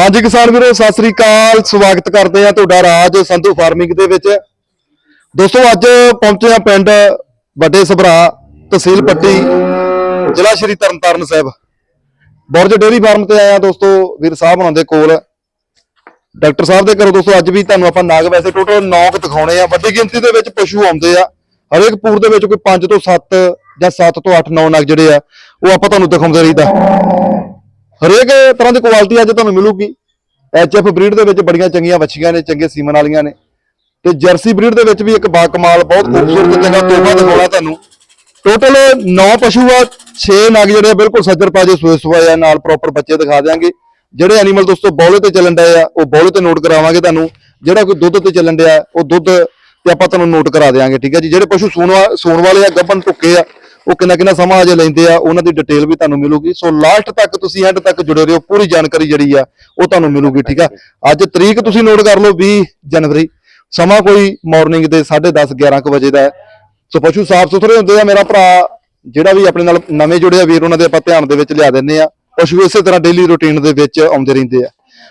ਹਾਂਜੀ ਕਿਸਾਨ ਵੀਰੋ, ਸਤਿ ਸ੍ਰੀ ਅਕਾਲ। ਸਵਾਗਤ ਕਰਦੇ ਆ ਤੁਹਾਡਾ ਰਾਜ ਸੰਧੂ ਫਾਰਮਿੰਗ ਦੇ ਵਿੱਚ। ਦੋਸਤੋ, ਅੱਜ ਪਹੁੰਚੇ ਆ ਪਿੰਡ ਵੱਡੇ ਸਭਰਾ, ਤਹਿਸੀਲ ਪੱਟੀ, ਜ਼ਿਲ੍ਹਾ ਸ਼੍ਰੀ ਤਰਨਤਾਰਨ ਸਾਹਿਬ। ਬੁਰਜ ਡੇਅਰੀ ਫਾਰਮ ਤੇ ਆਏ ਆ ਦੋਸਤੋ, ਵੀਰ ਸਾਹਿਬ ਹੁਣਾਂ ਦੇ ਕੋਲ। ਡਾਕਟਰ ਸਾਹਿਬ ਦੇ ਘਰੋਂ ਦੋਸਤੋ, ਅੱਜ ਵੀ ਤੁਹਾਨੂੰ ਆਪਾਂ ਨਾਗ ਵੈਸੇ ਟੋਟਲ 9 ਦਿਖਾਉਣੇ ਆ। ਵੱਡੀ ਗਿਣਤੀ ਦੇ ਵਿੱਚ ਪਸ਼ੂ ਆਉਂਦੇ ਆ। ਹਰੇਕ ਪੂਰ ਦੇ ਵਿੱਚ ਕੋਈ 5 ਤੋਂ 7 ਜਾਂ 7 ਤੋਂ 8 9 ਨਗ ਜਿਹੜੇ ਆ, ਉਹ ਆਪਾਂ ਤੁਹਾਨੂੰ ਦਿਖਾਉਂਦੇ ਰਹੀਦਾ। ਹਰੇਕ ਤਰ੍ਹਾਂ ਦੀ ਕੁਆਲਿਟੀ ਅੱਜ ਤੁਹਾਨੂੰ ਮਿਲੂਗੀ। ਐਚਐਫ ਬਰੀਡ ਦੇ ਵਿੱਚ ਬੜੀਆਂ ਚੰਗੀਆਂ ਵੱਛੀਆਂ ਨੇ, ਚੰਗੇ ਸੀਮਨ ਵਾਲੀਆਂ ਨੇ। ਤੇ ਜਰਸੀ ਬਰੀਡ ਦੇ ਵਿੱਚ ਵੀ ਇੱਕ ਬਾ ਕਮਾਲ, ਬਹੁਤ ਖੂਬਸੂਰਤ ਚੰਗਾ ਤੋਹਫਾ ਦਿਖਾਉਣਾ ਤੁਹਾਨੂੰ। ਟੋਟਲ 9 ਪਸ਼ੂ ਆ 6 ਨਗ ਜਿਹੜੇ ਬਿਲਕੁਲ ਸੱਜਰ ਪਾਜੇ ਸੋਏ ਸੋਏ ਆ, ਨਾਲ ਪ੍ਰੋਪਰ ਬੱਚੇ ਦਿਖਾ ਦਿਆਂਗੇ। ਜਿਹੜੇ ਐਨੀਮਲ ਦੋਸਤੋ ਬੌਲੇ ਤੇ ਚੱਲਣ ਡਏ ਆ, ਉਹ ਬੌਲੇ ਤੇ ਨੋਟ ਕਰਾਵਾਂਗੇ ਤੁਹਾਨੂੰ। ਜਿਹੜਾ ਕੋਈ ਦੁੱਧ ਤੇ ਚੱਲਣ ਡਿਆ, ਉਹ ਦੁੱਧ ਤੇ ਆਪਾਂ ਤੁਹਾਨੂੰ ਨੋਟ ਕਰਾ ਦਿਆਂਗੇ, ਠੀਕ ਹੈ ਜੀ? ਜਿਹੜੇ ਪਸ਼ੂ ਸੂਣ ਸੂਣ ਵਾਲੇ ਆ, ਗੱਭਣ ਟੁੱਕੇ ਆ ਉਹ ਕਿੰਨਾ ਕਿੰਨਾ ਸਮਾਂ ਅਜੇ ਲੈਂਦੇ ਆ, ਉਹਨਾਂ ਦੀ ਡਿਟੇਲ ਵੀ ਤੁਹਾਨੂੰ ਮਿਲੂਗੀ। ਸੋ ਲਾਸਟ ਤੱਕ ਤੁਸੀਂ ਐਂਡ ਤੱਕ ਜੁੜੇ ਰਹੋ, ਪੂਰੀ ਜਾਣਕਾਰੀ ਜਿਹੜੀ ਆ, ਉਹ ਤੁਹਾਨੂੰ ਮਿਲੂਗੀ, ਠੀਕ ਆ? ਅੱਜ ਤਰੀਕ ਤੁਸੀਂ ਨੋਟ ਕਰ ਲਓ 20 ਜਨਵਰੀ। ਸਮਾਂ ਕੋਈ ਮਾਰਨਿੰਗ ਦੇ 10:30 11 ਕੁ ਵਜੇ ਦਾ ਹੈ। ਸੋ ਪਸ਼ੂ ਸਾਫ਼ ਸੁਥਰੇ ਹੁੰਦੇ ਆ, ਮੇਰਾ ਭਰਾ ਜਿਹੜਾ ਵੀ ਆਪਣੇ ਨਾਲ ਨਵੇਂ ਜੁੜਿਆ ਵੀਰ, ਉਹਨਾਂ ਦੇ ਆਪਾਂ ਧਿਆਨ ਦੇ ਵਿੱਚ ਲਿਆ ਦਿੰਨੇ ਆ। ਪਸ਼ੂ ਇਸੇ ਤਰ੍ਹਾਂ ਡੇਲੀ ਰੁਟੀਨ ਦੇ ਵਿੱਚ ਆਉਂਦੇ ਰਹਿੰਦੇ ਆ।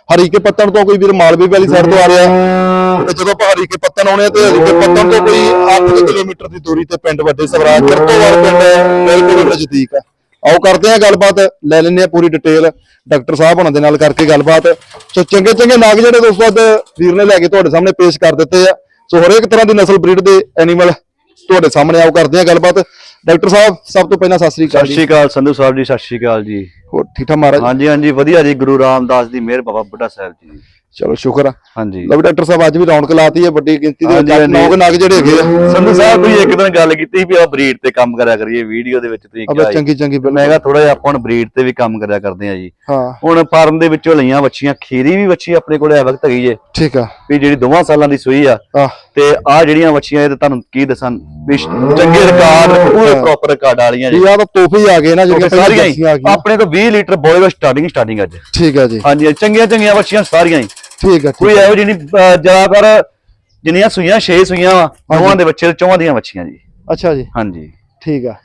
ਹਰੀਕੇ ਪੱਤਣ ਤੋਂ ਕੋਈ ਵੀਰ ਮਾਲਵੇ ਵਾਲੀ ਸਾਈਡ ਤੋਂ ਆ ਰਿਹਾ ਤੇ ਜਦੋਂ ਆਪਾਂ ਹਰੀਕੇ ਪੱਤਣ ਆਉਣੇ ਤੇ ਹਰੀਕੇ ਪੱਤਣ ਤੋਂ ਕੋਈ 8 ਕਿਲੋਮੀਟਰ ਦੀ ਦੂਰੀ ਤੇ ਪਿੰਡ ਵੱਡੇ ਸਵਰਾਜ ਚਰਤੋਵਾਲ ਪਿੰਡ ਬਿਲਕੁਲ ਨਜ਼ਦੀਕ ਆ। ਆਓ ਕਰਦੇ ਆ ਗੱਲਬਾਤ ਲੈ ਲੈਂਦੇ ਆ ਪੂਰੀ ਡਿਟੇਲ ਡਾਕਟਰ ਸਾਹਿਬ ਹੁਣਾਂ ਦੇ ਨਾਲ ਕਰਕੇ ਗੱਲਬਾਤ। ਸੋ ਚੰਗੇ ਚੰਗੇ ਨਾਗ ਜਿਹੜੇ ਦੋਸਤੋ ਅੱਜ ਵੀਰ ਨੇ ਲੈ ਕੇ ਤੁਹਾਡੇ ਸਾਹਮਣੇ ਪੇਸ਼ ਕਰ ਦਿੱਤੇ ਆ। ਸੋ ਹਰੇਕ ਤਰ੍ਹਾਂ ਦੀ ਨਸਲ ਬਰੀਡ ਦੇ ਐਨੀਮਲ ਤੁਹਾਡੇ ਸਾਹਮਣੇ ਆਓ ਕਰਦੇ ਆ ਗੱਲਬਾਤ। ਡਾਕਟਰ ਸਾਹਿਬ ਸਭ ਤੋਂ ਪਹਿਲਾਂ ਸਤਿ ਸ੍ਰੀ ਅਕਾਲ ਸਤਿ ਸ਼੍ਰੀ ਅਕਾਲ ਸੰਧੂ ਸਾਹਿਬ ਜੀ ਸਤਿ ਸ਼੍ਰੀ ਅਕਾਲ ਜੀ। ਹੋਰ ਠੀਕ ਠਾਕ ਮਹਾਰਾਜ? ਹਾਂਜੀ ਹਾਂਜੀ ਵਧੀਆ ਜੀ ਗੁਰੂ ਰਾਮਦਾਸ ਦੀ ਮਿਹਰ ਬਾਬਾ ਬੁੱਢਾ ਸਾਹਿਬ ਜੀ। ਚਲੋ ਸ਼ੁਕਰ ਆ। ਹਾਂਜੀ। ਲਓ ਡਾਕਟਰ ਸਾਹਿਬ ਅੱਜ ਵੀ ਰੌਣਕ ਲਾਤੀ ਹੈ ਵੱਡੀ ਗਿਣਤੀ ਦੇ ਵਿੱਚ। ਹਾਂਜੀ, ਅੱਠ ਨੌ ਕੁ ਨਗ ਜਿਹੜੇ ਹੈਗੇ ਆ। ਸੰਧੂ ਸਾਹਿਬ ਤੁਸੀਂ ਇੱਕ ਦਿਨ ਗੱਲ ਕੀਤੀ ਸੀ ਵੀ ਆ ਬਰੀਡ ਤੇ ਕੰਮ ਕਰਿਆ ਕਰੀਏ ਵੀਡੀਓ ਦੇ ਵਿੱਚ ਤੁਸੀਂ ਕਿਹਾ। ਚੰਗੀ ਚੰਗੀ ਮੈਂ ਕਿਹਾ ਥੋੜਾ ਜਿਹਾ ਆਪਾਂ ਹੁਣ ਬਰੀਡ ਤੇ ਵੀ ਕੰਮ ਕਰਿਆ ਕਰਦੇ ਆ ਜੀ। ਹਾਂ। ਹੁਣ ਫਾਰਮ ਦੇ ਵਿੱਚੋਂ ਲਈਆਂ ਵੱਛੀਆਂ ਖੀਰੀ ਵੀ ਵੱਛੀ ਆਪਣੇ ਕੋਲੇ ਆ ਵਕਤ ਹੈਗੀ ਜੇ। ਠੀਕ ਆ। ਵੀ ਜਿਹੜੀ ਦੋਵਾਂ ਸਾਲਾਂ ਦੀ ਸੂਈ ਆ। ਆ ਤੇ ਆ ਜਿਹੜੀਆਂ ਵੱਛੀਆਂ ਇਹ ਤਾਂ ਤੁਹਾਨੂੰ ਕੀ ਦੱਸਾਂ ਵੀ ਚੰਗੇ ਰਿਕਾਰਡ ਪੂਰੇ ਪ੍ਰੋਪਰ ਰਿਕਾਰਡ ਵਾਲੀਆਂ ਜੀ। ਆ ਤਾਂ ਤੋਹਫੇ ਹੀ ਆ ਗਏ ਨਾ ਜਿਹੜੀਆਂ ਸਾਰੀਆਂ ਹੀ। ਆਪਣੇ ਤੋਂ 20 ਲੀਟਰ ਬੋਲੇ ਦਾ ਸਟਾਰਟਿੰਗ ਸਟਾਰਟਿੰਗ ਅੱਜ ਠੀਕ ਆ ਜੀ। ਹਾਂਜੀ ਚੰਗੀਆਂ ਚੰਗੀਆਂ ਵੱਛੀਆਂ ਸਾਰੀਆਂ ਹੀ। ਠੀਕ ਆ ਕੋਈ ਇਹੋ ਜਿਹੀ ਨਹੀਂ ਜ਼ਿਆਦਾਤਰ ਜਿੰਨੀਆਂ ਸੂਈਆਂ 6 ਸੂਈਆਂ ਵਾ ਦੋਵਾਂ ਦੇ ਬੱਚੇ ਚੌਵਾਂ ਦੀਆਂ ਬੱਚੀਆਂ ਜੀ। ਅੱਛਾ ਜੀ। ਹਾਂਜੀ। ਠੀਕ ਆ।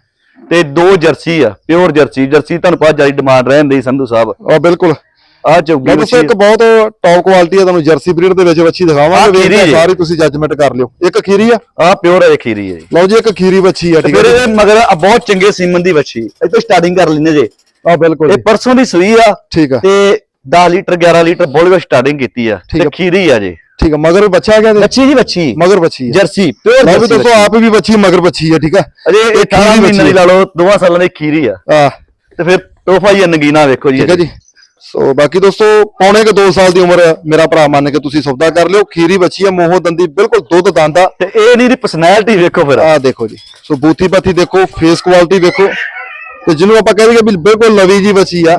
ਤੇ ਦੋ ਜਰਸੀ ਆ ਪਿਓਰ ਜਰਸੀ। ਜਰਸੀ ਤੁਹਾਨੂੰ ਪਤਾ ਜ਼ਿਆਦਾ ਡਿਮਾਂਡ ਰਹਿੰਦੀ ਸੰਧੂ ਸਾਹਿਬ। ਆ ਬਿਲਕੁਲ। ਆ ਚੌਗੀ ਮੈਂ ਦੱਸੋ ਇੱਕ ਬਹੁਤ ਟੌਪ ਕੁਆਲਿਟੀ ਆ ਤੁਹਾਨੂੰ ਜਰਸੀ ਬਰੀਡ ਦੇ ਵਿੱਚ ਵੱਛੀ ਆਹ ਦਿਖਾਵਾਂਗੇ ਖੀਰੀ ਵੇਖ ਜੀ। ਸਾਰੀ ਤੁਸੀਂ ਜੱਜਮੈਂਟ ਕਰ ਲਿਓ। ਇੱਕ ਖੀਰੀ ਆ? ਆ ਪਿਓਰ ਹੈ ਖੀਰੀ ਹੈ ਜੀ। ਲਓ ਜੀ ਇੱਕ ਖੀਰੀ ਵੱਛੀ ਆ ਤੇ ਠੀਕ ਆ ਫਿਰ ਜੀ? ਇਹਦੇ ਮਗਰ ਆ ਬਹੁਤ ਚੰਗੇ ਸੀਮਨ ਦੀ ਵੱਛੀ। ਇਹ ਤੋਂ ਸਟਾਰਟਿੰਗ ਕਰ ਲੈਂਦੇ ਜੇ। ਆ ਬਿਲਕੁਲ ਇਹ ਜੀ, ਪਰਸੋਂ ਦੀ ਸੂਈ ਆ। ਠੀਕ ਆ। ਤੇ 10 ਲੀਟਰ 11 ਲੀਟਰ ਬੋਲਵੇ ਸਟਾਰਟਿੰਗ ਕੀਤੀ ਆ। ਠੀਕ ਤੇ ਆ। ਖੀਰੀ ਆ ਜੀ। ਠੀਕ ਆ ਮਗਰ ਬੱਚਾ ਗਿਆ ਤੇ ਬੱਚੀ ਜੀ ਬੱਚੀ ਮਗਰ ਬੱਚੀ ਆ। ਜਰਸੀ ਪਿਓਰ ਲਓ ਵੀ ਦੋਸਤੋ ਆਪ ਵੀ ਬੱਚੀ ਮਗਰ ਬੱਚੀ ਆ ਠੀਕ ਆ। ਅਜੇ ਇਹ ਇਹ 18 ਖੀਰੀ ਮਹੀਨੇ ਬੱਚੀ ਦੀ ਲਾ ਲਓ ਦੋਵਾਂ ਸਾਲਾਂ ਦੀ ਖੀਰੀ ਆ। ਆ ਤੇ ਫਿਰ ਤੋਹਫਾ ਹੀ ਆ ਨਗੀਨਾ ਵੇਖੋ ਜੀ ਠੀਕ ਹੈ ਜੀ। ਸੋ ਬਾਕੀ ਦੋਸਤੋ ਪੌਣੇ ਕੇ 2 ਸਾਲ ਦੀ ਉਮਰ ਮੇਰਾ ਭਰਾ ਮੰਨ ਕੇ ਤੁਸੀਂ ਸੌਦਾ ਕਰ ਲਿਓ। ਖੀਰੀ ਬੱਚੀ ਆ ਮੋਹੋ ਦੰਦੀ ਬਿਲਕੁਲ ਦੁੱਧ ਦੰਦਾ ਤੇ ਇਹ ਨਹੀਂ ਦੀ ਪਰਸਨੈਲਿਟੀ ਵੇਖੋ ਫਿਰ। ਆ ਦੇਖੋ ਜੀ। ਸੋ ਬੂਥੀ ਪੱਥੀ ਦੇਖੋ ਫੇਸ ਕੁਆਲਿਟੀ ਦੇਖੋ ਤੇ ਜਿਹਨੂੰ ਆਪਾਂ ਕਹਿ ਦਈਏ ਵੀ ਬਿਲਕੁਲ ਲਵੀ ਜੀ ਬੱਚੀ ਆ।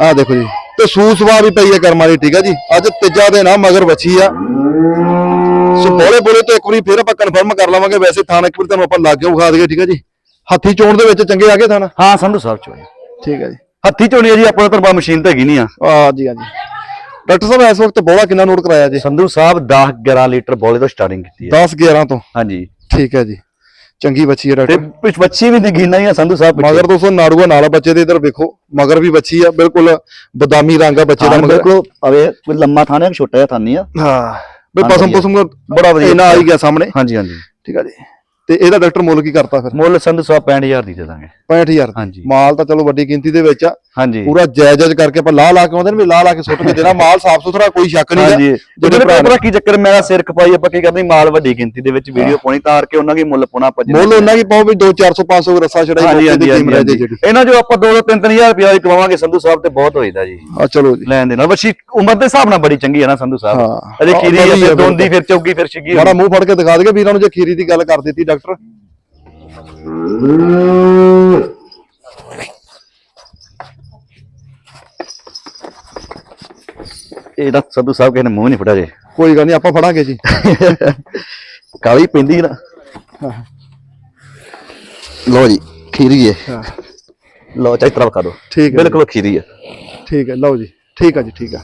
ਆ ਦੇਖੋ ਜੀ। ਤੇ ਸੂਸਵਾ ਵੀ ਪਈ ਹੈ ਕਰਮਾਂ ਦੀ ਠੀਕ ਆ ਜੀ। ਅੱਜ ਤੀਜਾ ਦਿਨ ਆ ਮਗਰ ਬੱਚੀ ਆ। ਸੋ ਬੋਲੇ ਬੋਲੇ ਤੋਂ ਇੱਕ ਵਾਰੀ ਫੇਰ ਆਪਾਂ ਕਨਫਰਮ ਕਰ ਲਵਾਂਗੇ। ਵੈਸੇ ਥਾਣਾ ਇੱਕ ਵਾਰੀ ਤੁਹਾਨੂੰ ਆਪਾਂ ਲਾਗੇ ਵਿਖਾ ਦਈਏ ਠੀਕ ਆ ਜੀ। ਹੱਥੀ ਚੋਣ ਦੇ ਵਿੱਚ ਚੰਗੇ ਆ ਗਏ ਥਾਣਾ? ਹਾਂ ਸੰਧੂ ਸਾਹਿਬ ਚੋਣੀ। ਠੀਕ ਹੈ ਜੀ। ਹੱਥੀ ਚੋਣੀ ਆ ਜੀ ਆਪਣੇ ਤਰਬਾ ਮਸ਼ੀਨ ਤੇ ਹੈਗੀ ਨਹੀਂ ਆ। ਆ ਜੀ ਆ ਜੀ। ਡਾਕਟਰ ਸਾਹਿਬ ਇਸ ਵਕਤ ਬੋਲਾ ਕਿੰਨਾ ਨੋਟ ਕਰਾਇਆ ਜੀ? ਸੰਧੂ ਸਾਹਿਬ 10 11 ਲੀਟਰ ਬੋਲੇ ਤੋਂ ਸਟਾਰਟਿੰਗ ਕੀਤੀ ਹੈ। 10 11 ਤੋਂ? ਹਾਂਜੀ। ਠੀਕ ਹੈ ਜੀ। ਚੰਗੀ ਬੱਚੀ ਹੈ ਤੇ ਡਾਕਟਰ ਪਿਛ ਬੱਚੀ ਵੀ ਨਗੀਨਾ ਹੀ ਆ ਸੰਧੂ ਸਾਹਿਬ। ਮਗਰ ਦੋਸਤੋ ਨਾੜੂਆ ਨਾਲ ਆ ਬੱਚੇ ਦੇ ਇਧਰ ਵੇਖੋ। ਮਗਰ ਵੀ ਬੱਚੀ ਆ ਬਿਲਕੁਲ ਬਦਾਮੀ ਰੰਗ ਆ ਬੱਚੇ ਦਾ ਮਗਰ। ਬਿਲਕੁਲ। ਅਵੇ ਕੋਈ ਲੰਮਾ ਥਾਣਾ ਛੋਟਾ ਜਿਹਾ ਥਾਨੀ ਆ। ਹਾਂ। ਹਾਂ, ਪਸਮ ਵਧੀਆ। ਪਸਮ ਬੜਾ ਵਧੀਆ। ਇਹਨਾਂ ਆ ਹੀ ਗਿਆ ਸਾਹਮਣੇ। ਹਾਂਜੀ ਹਾਂਜੀ। ਠੀਕ ਆ ਜੀ। ਤੇ ਇਹਦਾ ਡਾਕਟਰ ਮੁੱਲ ਕੀ ਕਰਤਾ ਫਿਰ? ਮੁੱਲ ਸੰਧੂ ਸਾਹਿਬ 65000 ਦੀ ਦੇ ਦਾਂਗੇ। 65000 ਹਾਂਜੀ। ਮਾਲ ਤਾਂ ਚਲੋ ਵੱਡੀ ਗਿਣਤੀ ਦੇ ਵਿੱਚ ਆ। ਹਾਂਜੀ। ਪੂਰਾ ਜਾਇਜ਼ ਜਾਇਜ਼ ਕਰਕੇ ਆਪਾਂ ਲਾ ਲਾ ਕੇ ਆਉਂਦੇ ਨੇ ਵੀ ਲਾ ਲਾ ਕੇ ਸੁੱਟ ਕੇ ਦੇਣਾ। ਮਾਲ ਸਾਫ਼ ਸੁਥਰਾ ਕੋਈ ਸ਼ੱਕ ਨਹੀਂ ਹਾਂਜੀ। ਜਿਹੜੇ ਭਰਾ ਕੀ ਚੱਕਰ ਮੇਰਾ ਸਿਰ ਖਪਾਈ ਆਪਾਂ ਕੀ ਕਰਦੇ ਮਾਲ ਵੱਡੀ ਗਿਣਤੀ ਦੇ ਵਿੱਚ ਵੀਡੀਓ ਪਾਉਣੀ ਤਾਰ ਕੇ ਉਹਨਾਂ ਦੀ ਮੁੱਲ ਪਾਉਣਾ ਆਪਾਂ ਮੁੱਲ ਉਹਨਾਂ ਕੀ ਪਾਓ ਵੀ 2 400 500 ਰੱਸਾ ਛੜਾਈ ਦੀ ਕੀਮਤ ਹੈ ਹਾਂਜੀ ਜਿਹੜੀ ਇਹਨਾਂ ਜੋ ਆਪਾਂ 2 3 3000 ਰੁਪਏ ਦੀ ਕਮਾਵਾਂਗੇ ਸੰਧੂ ਸਾਹਿਬ ਤੇ ਬਹੁਤ ਹੋਈਦਾ ਜੀ। ਆ ਚਲੋ ਜੀ। ਲੈਣ ਦੇ ਨਾਲ। ਬੱਚੀ ਉਮਰ ਦੇ ਹਿਸਾਬ ਨਾਲ ਬੜੀ ਚੰਗੀ ਹੈ ਨਾ ਸੰਧੂ ਸਾਹਿਬ। ਹਾਂ। ਅਜੇ ਖੀਰੀ। ਦੋਂਦੀ ਫਿਰ ਚੌਗੀ ਫਿਰ ਛਿੱਗੀ ਮਾੜਾ ਮੂੰਹ ਫੜ ਕੇ ਦਿਖਾ ਦਈਏ ਵੀਰਾਂ ਨੂੰ ਜੇ ਖੀਰੀ ਦੀ ਗੱਲ ਕਰ ਦਿੱਤੀ ਡਾਕਟਰ ਇਹ ਤਾਂ ਸੰਧੂ ਸਾਹਿਬ ਕਿਸੇ ਨੇ ਮੂੰਹ ਨਹੀਂ ਫੜਾ ਜੇ। ਕੋਈ ਗੱਲ ਨਹੀਂ ਆਪਾਂ ਫੜਾਂਗੇ ਜੀ। ਕਾਲੀ ਪੈਂਦੀ ਨਾ। ਲੋ ਜੀ ਖੀਰੀ ਹੈ ਹਾਂ। ਲੋ ਚਾਹੀ ਤਰ੍ਹਾਂ ਖਾ ਦੋ। ਠੀਕ ਹੈ ਬਿਲਕੁਲ ਖੀਰੀ ਹੈ ਠੀਕ ਹੈ ਲਓ ਜੀ। ਠੀਕ ਆ ਜੀ ਠੀਕ ਆ।